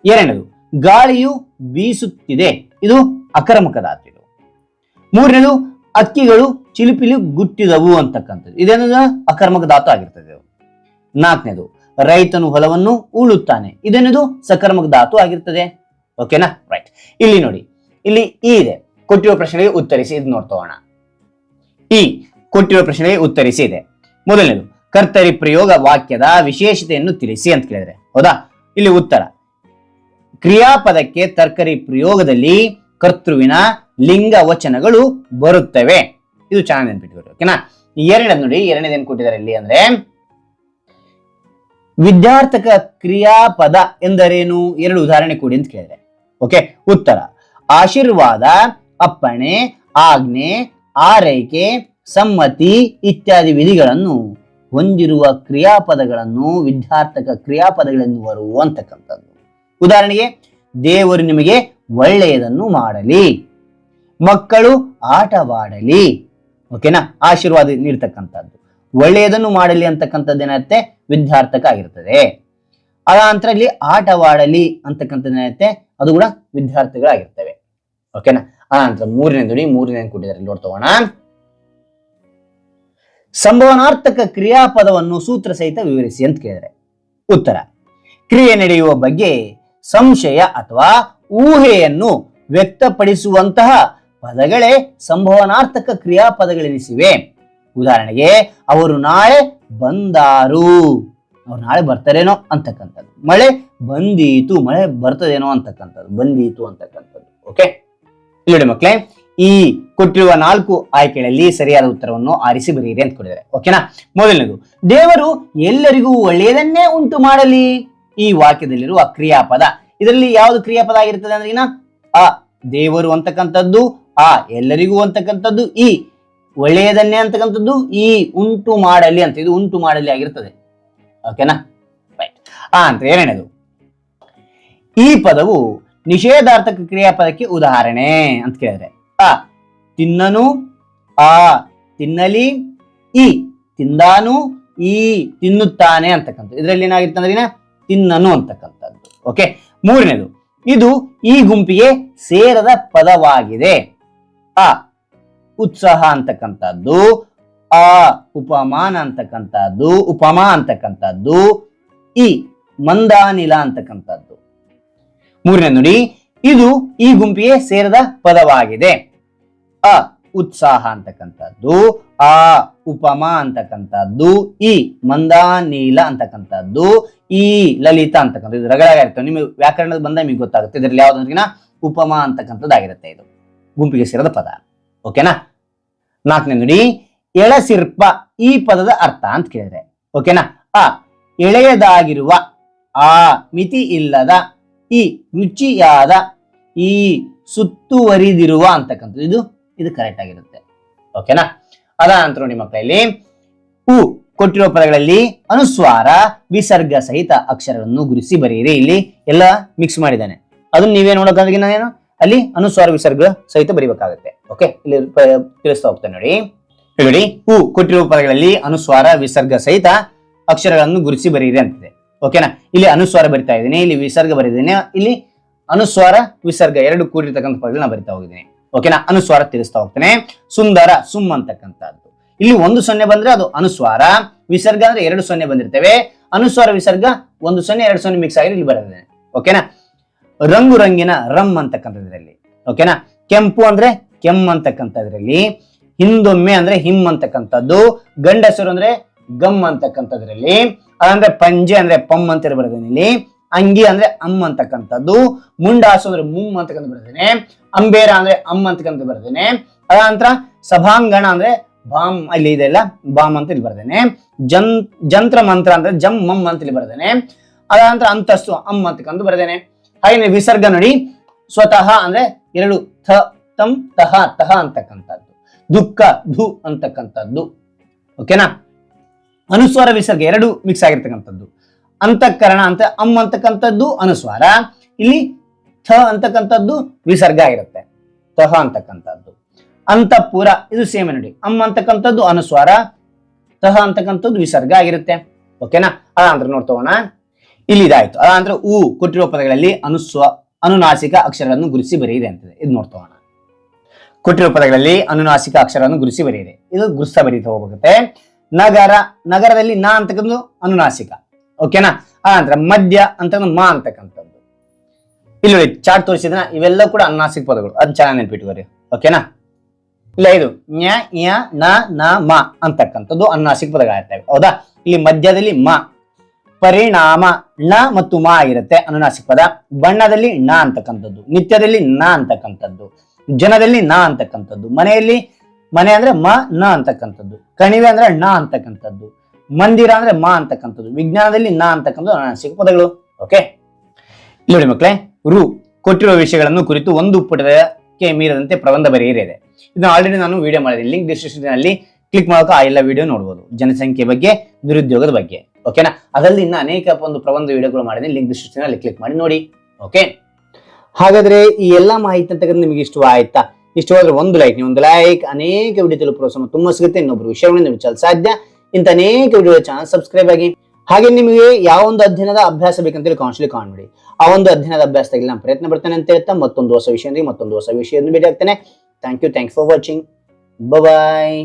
ಎರಡನೇದು, ಗಾಳಿಯು ಬೀಸುತ್ತಿದೆ. ಇದು ಅಕರ್ಮಕ ಧಾತು ಇದು. ಮೂರನೇದು, ಅಕ್ಕಿಗಳು ಚಿಲಿಪಿಲಿ ಗುಟ್ಟಿದವು ಅಂತಕ್ಕಂಥದ್ದು. ಇದೇನದು? ಅಕರ್ಮಕ ಧಾತು ಆಗಿರ್ತದೆ. ನಾಲ್ಕನೇದು, ರೈತನು ಹೊಲವನ್ನು ಉಳುತ್ತಾನೆ. ಇದೇನದು? ಸಕರ್ಮಕ ಧಾತು ಆಗಿರ್ತದೆ. ಓಕೆನಾ? ರೈಟ್. ಇಲ್ಲಿ ನೋಡಿ. ಇಲ್ಲಿ ಈ ಇದೆ. ಕೊಟ್ಟಿರುವ ಪ್ರಶ್ನೆಗೆ ಉತ್ತರಿಸಿ ಇದು ನೋಡ್ತೋಣ ಈ ಕೊಟ್ಟಿರುವ ಪ್ರಶ್ನೆಗೆ ಉತ್ತರಿಸಿ ಇದೆ. ಮೊದಲನೇದು ಕರ್ತರಿ ಪ್ರಯೋಗ ವಾಕ್ಯದ ವಿಶೇಷತೆಯನ್ನು ತಿಳಿಸಿ ಅಂತ ಕೇಳಿದ್ರೆ. ಹೌದಾ? ಇಲ್ಲಿ ಉತ್ತರ. ಕ್ರಿಯಾಪದಕ್ಕೆ ತರ್ಕರಿ ಪ್ರಯೋಗದಲ್ಲಿ ಕರ್ತೃವಿನ ಲಿಂಗ ವಚನಗಳು ಬರುತ್ತವೆ. ಇದು ಚೆನ್ನಾಗಿ ನೆನ್ಪಿಟ್ಕೊಳ್ಳಿ ಓಕೆನಾ ಎರಡನೇದು ನೋಡಿ, ಎರಡನೇದು ಏನ್ ಕೊಟ್ಟಿದ್ದಾರೆ ಇಲ್ಲಿ ಅಂದ್ರೆ, ವಿದ್ಯಾರ್ಥಕ ಕ್ರಿಯಾಪದ ಎಂದರೇನು? ಎರಡು ಉದಾಹರಣೆ ಕೊಡಿ ಅಂತ ಕೇಳಿದ್ರೆ. ಓಕೆ ಉತ್ತರ. ಆಶೀರ್ವಾದ, ಅಪ್ಪಣೆ, ಆಜ್ಞೆ, ಆರೈಕೆ, ಸಮ್ಮತಿ ಇತ್ಯಾದಿ ವಿಧಿಗಳನ್ನು ಹೊಂದಿರುವ ಕ್ರಿಯಾಪದಗಳನ್ನು ವಿದ್ಯಾರ್ಥಕ ಕ್ರಿಯಾಪದಗಳೆಂದು ಬರುವಂತಕ್ಕಂಥದ್ದು. ಉದಾಹರಣೆಗೆ, ದೇವರು ನಿಮಗೆ ಒಳ್ಳೆಯದನ್ನು ಮಾಡಲಿ, ಮಕ್ಕಳು ಆಟವಾಡಲಿ. ಓಕೆನಾ ಆಶೀರ್ವಾದ ನೀಡ್ತಕ್ಕಂಥದ್ದು. ಒಳ್ಳೆಯದನ್ನು ಮಾಡಲಿ ಅಂತಕ್ಕಂಥದ್ದು ಏನಾಗುತ್ತೆ ವಿದ್ಯಾರ್ಥಕ ಆಗಿರ್ತದೆ. ಅದ ನಂತರ ಇಲ್ಲಿ ಆಟವಾಡಲಿ ಅಂತಕ್ಕಂಥದ್ದು ಏನಾಗುತ್ತೆ ಅದು ಕೂಡ ವಿದ್ಯಾರ್ಥಿಗಳಾಗಿರ್ತವೆ. ಓಕೆನಾ ಆ ನಂತರ ಮೂರನೇ ದುಡಿ ಮೂರನೇ ಕೊಟ್ಟಿದ್ದಾರೆ ನೋಡ್ತೋಣ ಸಂಭವನಾರ್ಥಕ ಕ್ರಿಯಾಪದವನ್ನು ಸೂತ್ರ ಸಹಿತ ವಿವರಿಸಿ ಅಂತ ಕೇಳಿದ್ರೆ. ಉತ್ತರ, ಕ್ರಿಯೆ ನಡೆಯುವ ಬಗ್ಗೆ ಸಂಶಯ ಅಥವಾ ಊಹೆಯನ್ನು ವ್ಯಕ್ತಪಡಿಸುವಂತಹ ಪದಗಳೇ ಸಂಭವನಾರ್ಥಕ ಕ್ರಿಯಾಪದಗಳೆನಿಸಿವೆ. ಉದಾಹರಣೆಗೆ, ಅವರು ನಾಳೆ ಬಂದಾರು. ಅವ್ರು ನಾಳೆ ಬರ್ತಾರೇನೋ ಅಂತಕ್ಕಂಥದ್ದು. ಮಳೆ ಬಂದೀತು, ಮಳೆ ಬರ್ತದೇನೋ ಅಂತಕ್ಕಂಥದ್ದು, ಬಂದೀತು ಅಂತಕ್ಕಂಥದ್ದು. ಓಕೆ ಇಲ್ಲಿ ಮಕ್ಕಳೇ ಈ ಕೊಟ್ಟಿರುವ ನಾಲ್ಕು ಆಯ್ಕೆಗಳಲ್ಲಿ ಸರಿಯಾದ ಉತ್ತರವನ್ನು ಆರಿಸಿ ಬರೆಯಿರಿ ಅಂತ ಕೊಟ್ಟಿದ್ದಾರೆ. ಓಕೆನಾ ಮೊದಲನೇದು, ದೇವರು ಎಲ್ಲರಿಗೂ ಒಳ್ಳೆಯದನ್ನೇ ಉಂಟು ಮಾಡಲಿ. ಈ ವಾಕ್ಯದಲ್ಲಿರುವ ಕ್ರಿಯಾಪದ, ಇದರಲ್ಲಿ ಯಾವುದು ಕ್ರಿಯಾಪದ ಆಗಿರ್ತದೆ ಅಂದ್ರೆ ಏನ ಆ ದೇವರು ಅಂತಕ್ಕಂಥದ್ದು, ಆ ಎಲ್ಲರಿಗೂ ಅಂತಕ್ಕಂಥದ್ದು, ಈ ಒಳ್ಳೆಯದನ್ನೇ ಅಂತಕ್ಕಂಥದ್ದು, ಈ ಉಂಟು ಮಾಡಲಿ ಅಂತ, ಇದು ಉಂಟು ಮಾಡಲಿ ಆಗಿರ್ತದೆ. ಓಕೆನಾ ರೈಟ್ ಆ ಅಂತ ಎರಡನೇದು, ಈ ಪದವು ನಿಷೇಧಾರ್ಥಕ ಕ್ರಿಯಾಪದಕ್ಕೆ ಉದಾಹರಣೆ ಅಂತ ಕೇಳಿದ್ರೆ ಆ, ತಿನ್ನನು, ಆ, ತಿನ್ನಲಿ ಇ ತಿಂದಾನು, ಈ, ತಿನ್ನುತ್ತಾನೆ ಅಂತಕ್ಕಂಥದ್ದು. ಇದರಲ್ಲಿ ಏನಾಗಿತ್ತು ಅಂದ್ರೆ ತಿನ್ನನು ಅಂತಕ್ಕಂಥದ್ದು. ಓಕೆ ಮೂರನೇದು, ಇದು ಈ ಗುಂಪಿಗೆ ಸೇರದ ಪದವಾಗಿದೆ. ಆ, ಉತ್ಸಾಹ ಅಂತಕ್ಕಂಥದ್ದು, ಆ, ಉಪಮಾನ ಅಂತಕ್ಕಂಥದ್ದು, ಉಪಮಾ ಅಂತಕ್ಕಂಥದ್ದು ಇ ಮಂದಾನಿಲ ಅಂತಕ್ಕಂಥದ್ದು. ಮೂರನೇ ನುಡಿ, ಇದು ಈ ಗುಂಪಿಗೆ ಸೇರದ ಪದವಾಗಿದೆ. ಅ, ಉತ್ಸಾಹ ಅಂತಕ್ಕಂಥದ್ದು, ಆ, ಉಪಮಾ ಅಂತಕ್ಕಂಥದ್ದು ಇ ಮಂದಾನೀಲ ಅಂತಕ್ಕಂಥದ್ದು, ಈ, ಲಲಿತ ಅಂತಕ್ಕಂಥದ್ದು. ಇದು ರಗಳಾಗಿರ್ತವೆ ನಿಮಗೆ ವ್ಯಾಕರಣದ ಬಂದ ನಿಮಗೆ ಗೊತ್ತಾಗುತ್ತೆ. ಇದರಲ್ಲಿ ಯಾವ್ದಂದ್ರಿನ? ಉಪಮಾ ಅಂತಕ್ಕಂಥದ್ದಾಗಿರುತ್ತೆ ಇದು. ಗುಂಪಿಗೆ ಸೇರದ ಪದ. ಓಕೆನಾ? ನಾಲ್ಕನೇ ನುಡಿ, ಎಳಸಿರ್ಪ ಈ ಪದದ ಅರ್ಥ ಅಂತ ಕೇಳಿದ್ರೆ. ಓಕೆನಾ? ಆ ಎಳೆಯದಾಗಿರುವ, ಆ, ಮಿತಿ ಇಲ್ಲದ, ಈ, ರುಚಿಯಾದ, ಈ, ಸುತ್ತುವರಿದಿರುವ ಅಂತಕ್ಕಂಥದ್ದು. ಇದು ಇದು ಕರೆಕ್ಟ್ ಆಗಿರುತ್ತೆ. ಓಕೆನಾ ಅದ ನಂತರ ನೋಡಿ ಮಕ್ಕಳಲ್ಲಿ ಉ ಕೊಟ್ಟಿರುವ ಪದಗಳಲ್ಲಿ ಅನುಸ್ವಾರ, ವಿಸರ್ಗ ಸಹಿತ ಅಕ್ಷರಗಳನ್ನು ಗುರುಸಿ ಬರೆಯಿರಿ. ಇಲ್ಲಿ ಎಲ್ಲ ಮಿಕ್ಸ್ ಮಾಡಿದ್ದಾನೆ. ಅದನ್ನ ನೀವೇ ನೋಡೋಕೆ ಏನು ಅಲ್ಲಿ ಅನುಸ್ವಾರ, ವಿಸರ್ಗ ಸಹಿತ ಬರಿಬೇಕಾಗುತ್ತೆ. ಓಕೆ ಇಲ್ಲಿ ತಿಳಿಸ್ತಾ ಹೋಗ್ತೇನೆ ನೋಡಿ. ಹೇಳಿ ಉ ಕೊಟ್ಟಿರುವ ಪದಗಳಲ್ಲಿ ಅನುಸ್ವಾರ, ವಿಸರ್ಗ ಸಹಿತ ಅಕ್ಷರಗಳನ್ನು ಗುರುಸಿ ಬರೆಯಿರಿ ಅಂತಿದೆ. ಓಕೆನಾ ಇಲ್ಲಿ ಅನುಸ್ವಾರ ಬರಿತಾ ಇದ್ದೀನಿ, ಇಲ್ಲಿ ವಿಸರ್ಗ ಬರೆದಿದ್ದೀನಿ. ಇಲ್ಲಿ ಅನುಸ್ವಾರ, ವಿಸರ್ಗ ಎರಡು ಕೂಡಿರ್ತಕ್ಕಂಥ ಪದಗಳನ್ನ ಬರಿತಾ ಹೋಗಿದ್ದೀನಿ. ಓಕೆನಾ ಅನುಸ್ವಾರ ತಿಳಿಸ್ತಾ ಹೋಗ್ತೇನೆ. ಸುಂದರ ಸುಮ್ ಅಂತಕ್ಕಂಥದ್ದು. ಇಲ್ಲಿ ಒಂದು ಸೊನ್ನೆ ಬಂದ್ರೆ ಅದು ಅನುಸ್ವಾರ. ವಿಸರ್ಗ ಅಂದ್ರೆ ಎರಡು ಸೊನ್ನೆ ಬಂದಿರ್ತೇವೆ. ಅನುಸ್ವಾರ, ವಿಸರ್ಗ ಒಂದು ಸೊನ್ನೆ, ಎರಡು ಸೊನ್ನೆ ಮಿಕ್ಸ್ ಆಗಿ ಇಲ್ಲಿ ಬರ್ತದೆ. ಓಕೆನಾ ರಂಗು ರಂಗಿನ ರಮ್ ಅಂತಕ್ಕಂಥದ್ರಲ್ಲಿ ಓಕೆನಾ ಕೆಂಪು ಅಂದ್ರೆ ಕೆಮ್ ಅಂತಕ್ಕಂಥದ್ರಲ್ಲಿ ಹಿಂದೊಮ್ಮೆ ಅಂದ್ರೆ ಹಿಮ್ ಅಂತಕ್ಕಂಥದ್ದು. ಗಂಡಸರು ಅಂದ್ರೆ ಗಮ್ ಅಂತಕ್ಕಂಥದ್ರಲ್ಲಿ ಅದಂದ್ರೆ ಪಂಜೆ ಅಂದ್ರೆ ಪಮ್ ಅಂತ ಇಲ್ಲಿ. ಅಂಗಿ ಅಂದ್ರೆ ಅಮ್ ಅಂತಕ್ಕಂಥದ್ದು, ಮುಂಡಾಸು ಅಂದ್ರೆ ಮುಮ್ ಅಂತಕ್ಕಂಥ ಬರ್ತೇನೆ, ಅಂಬೇರ ಅಂದ್ರೆ ಅಮ್ ಅಂತಕ್ಕಂಥ ಬರ್ತೇನೆ. ಅದಾನಂತರ ಸಭಾಂಗಣ ಅಂದ್ರೆ ಬಾಮ್, ಇಲ್ಲಿ ಇದೆಲ್ಲ ಬಾಮ್ ಅಂತ ಇಲ್ಲಿ ಬರ್ತೇನೆ. ಜನ್, ಜಂತ್ರ ಮಂತ್ರ ಅಂದ್ರೆ ಜಮ್ ಮಮ್ ಅಂತ ಇಲ್ಲಿ ಬರ್ತೇನೆ. ಅದಾನಂತರ ಅಂತಸ್ತು ಅಮ್ ಅಂತಕ್ಕಂಥ ಬರ್ತೇನೆ. ಹಾಗೆ ವಿಸರ್ಗ ನೋಡಿ, ಸ್ವತಃ ಅಂದ್ರೆ ಎರಡು ಥ ತಮ್ ತಹ ತಹ ಅಂತಕ್ಕಂಥದ್ದು. ದುಃಖ, ಧು ಅಂತಕ್ಕಂಥದ್ದು. ಓಕೆನಾ? ಅನುಸ್ವಾರ ವಿಸರ್ಗ ಎರಡು ಮಿಕ್ಸ್ ಆಗಿರ್ತಕ್ಕಂಥದ್ದು. ಅಂತಃಕರಣ ಅಂತ ಅಮ್ ಅಂತಕ್ಕಂಥದ್ದು ಅನುಸ್ವಾರ. ಇಲ್ಲಿ ಥ ಅಂತಕ್ಕಂಥದ್ದು ವಿಸರ್ಗ ಆಗಿರುತ್ತೆ ತಹ ಅಂತಕ್ಕಂಥದ್ದು. ಅಂತಃಪುರ, ಇದು ಸೇಮ್ ನೋಡಿ. ಅಮ್ ಅಂತಕ್ಕಂಥದ್ದು ಅನುಸ್ವಾರ ತಹ ಅಂತಕ್ಕಂಥದ್ದು ವಿಸರ್ಗ ಆಗಿರುತ್ತೆ. ಓಕೆನಾ ಅದಾಂದ್ರೆ ನೋಡ್ತೋಣ ಇಲ್ಲಿ ಇದಾಯ್ತು ಅದಾಂದ್ರೆ ಉ ಕೊಟ್ಟಿರುವ ಪದಗಳಲ್ಲಿ ಅನುಸ್ವ, ಅನುನಾಸಿಕ ಅಕ್ಷರಗಳನ್ನು ಗುರುಸಿ ಬರೆಯಿದೆ ಅಂತಿದೆ. ಇದು ನೋಡ್ತೋಣ ಕೊಟ್ಟಿರುವ ಪದಗಳಲ್ಲಿ ಅನುನಾಸಿಕ ಅಕ್ಷರವನ್ನು ಗುರುಸಿ ಬರೆಯಿದೆ. ಇದು ಗುರುಸ ಬರೀತಾ ಹೋಗುತ್ತೆ ನಗರ, ನಗರದಲ್ಲಿ ನ ಅಂತಕ್ಕಂಥದ್ದು ಅನುನಾಸಿಕ. ಓಕೆನಾ ಆ ನಂತರ ಮಧ್ಯ ಅಂತಂದ್ರೆ ಮಾ ಅಂತಕ್ಕಂಥದ್ದು. ಇಲ್ಲಿ ನೋಡಿ ಚಾರ್ಟ್ ಇವೆಲ್ಲ ಕೂಡ ಅನ್ನಾಸಿಕ ಪದಗಳು. ಅದನ್ನ ಚೆನ್ನಾಗಿ ನೆನ್ಪಿಟ್ಕೋರಿ ಓಕೆನಾ ಇಲ್ಲ, ಇದು ಯ, ನ ನ, ಮ ಅಂತಕ್ಕಂಥದ್ದು ಅನ್ನಾಸಿಕ ಪದಗಳಾಗ್ತವೆ ಹೌದಾ? ಇಲ್ಲಿ ಮಧ್ಯದಲ್ಲಿ ಮ. ಪರಿಣಾಮ, ಣ ಮತ್ತು ಮ ಆಗಿರುತ್ತೆ ಅನುನಾಸಿಕ ಪದ. ಬಣ್ಣದಲ್ಲಿ ಣ ಅಂತಕ್ಕಂಥದ್ದು. ನಿತ್ಯದಲ್ಲಿ ನ ಅಂತಕ್ಕಂಥದ್ದು. ಜನದಲ್ಲಿ ನ ಅಂತಕ್ಕಂಥದ್ದು. ಮನೆಯಲ್ಲಿ ಮನೆ ಅಂದ್ರೆ ಮ, ನ ಅಂತಕ್ಕಂಥದ್ದು. ಕಣಿವೆ ಅಂದ್ರೆ ಣ ಅಂತಕ್ಕಂಥದ್ದು. ಮಂದಿರ ಅಂದ್ರೆ ಮಾ ಅಂತಕ್ಕಂಥದ್ದು, ವಿಜ್ಞಾನದಲ್ಲಿ ನಾ ಅಂತಕ್ಕಂಥದ್ದು ಅನುನಾಸಿಕ ಪದಗಳು ಓಕೆ ನೋಡಿ ಮಕ್ಕಳೇ, ರು ಕೊಟ್ಟಿರುವ ವಿಷಯಗಳನ್ನು ಕುರಿತು ಒಂದು ಪುಟದಕ್ಕೆ ಮೀರದಂತೆ ಪ್ರಬಂಧ ಬರೆಯಿರಿದೆ ಇದನ್ನ ಆಲ್ರೆಡಿ ನಾನು ವಿಡಿಯೋ ಮಾಡಿದ್ದೀನಿ. ಲಿಂಕ್ ಡಿಸ್ಕ್ರಿಪ್ಷನ್ ಅಲ್ಲಿ ಕ್ಲಿಕ್ ಮಾಡೋಕೆ ಆ ಎಲ್ಲ ವಿಡಿಯೋ ನೋಡಬಹುದು ಜನಸಂಖ್ಯೆ ಬಗ್ಗೆ ನಿರುದ್ಯೋಗದ ಬಗ್ಗೆ ಓಕೆನಾ ಅದರಲ್ಲಿ ಇನ್ನ ಅನೇಕ ಒಂದು ಪ್ರಬಂಧ ವಿಡಿಯೋಗಳು ಮಾಡಿದ್ದೀನಿ. ಲಿಂಕ್ ಡಿಸ್ಕ್ರಿಪ್ಷನ್ ಅಲ್ಲಿ ಕ್ಲಿಕ್ ಮಾಡಿ ನೋಡಿ ಓಕೆ ಹಾಗಾದ್ರೆ ಈ ಎಲ್ಲಾ ಮಾಹಿತಿ ಅಂತಕ್ಕಂಥ ನಿಮಗೆ ಇಷ್ಟವಾಯ್ತಾ ಇಷ್ಟವಾದ್ರೆ ಒಂದು ಲೈಕ್ ನೀವು ಒಂದು ಲೈಕ್ ಅನೇಕ ವಿಡಿಯೋ ತಲುಪಿರೋ ಸಮ ತುಂಬ ಸಿಗುತ್ತೆ. ಇನ್ನೊಬ್ರು ವಿಷಯವನ್ನು ವಿಚಾರ ಸಾಧ್ಯ. ಇಂಥ ಅನೇಕ ವಿಡಿಯೋ ಚಾನಲ್ ಸಬ್ಸ್ಕ್ರೈಬ್ ಆಗಿ. ಹಾಗೆ ನಿಮಗೆ ಯಾವ ಒಂದು ಅಧ್ಯಯನದ ಅಭ್ಯಾಸ ಬೇಕಂತೇಳಿ ಕಾನ್ಸ್ಲಿ ಕಾಣ್ಬಿಡಿ. ಆ ಒಂದು ಅಧ್ಯಯನದ ಅಭ್ಯಾಸದಲ್ಲಿ ನಾನು ಪ್ರಯತ್ನ ಪಡ್ತೇನೆ ಅಂತ ಹೇಳ್ತಾ ಮತ್ತೊಂದು ಹೊಸ ವಿಷಯದೊಂದಿಗೆ ಮತ್ತೊಂದು ಹೊಸ ವಿಷಯದಿಂದ ಭೇಟಿ ಆಗ್ತೇನೆ thank you thanks for watching bye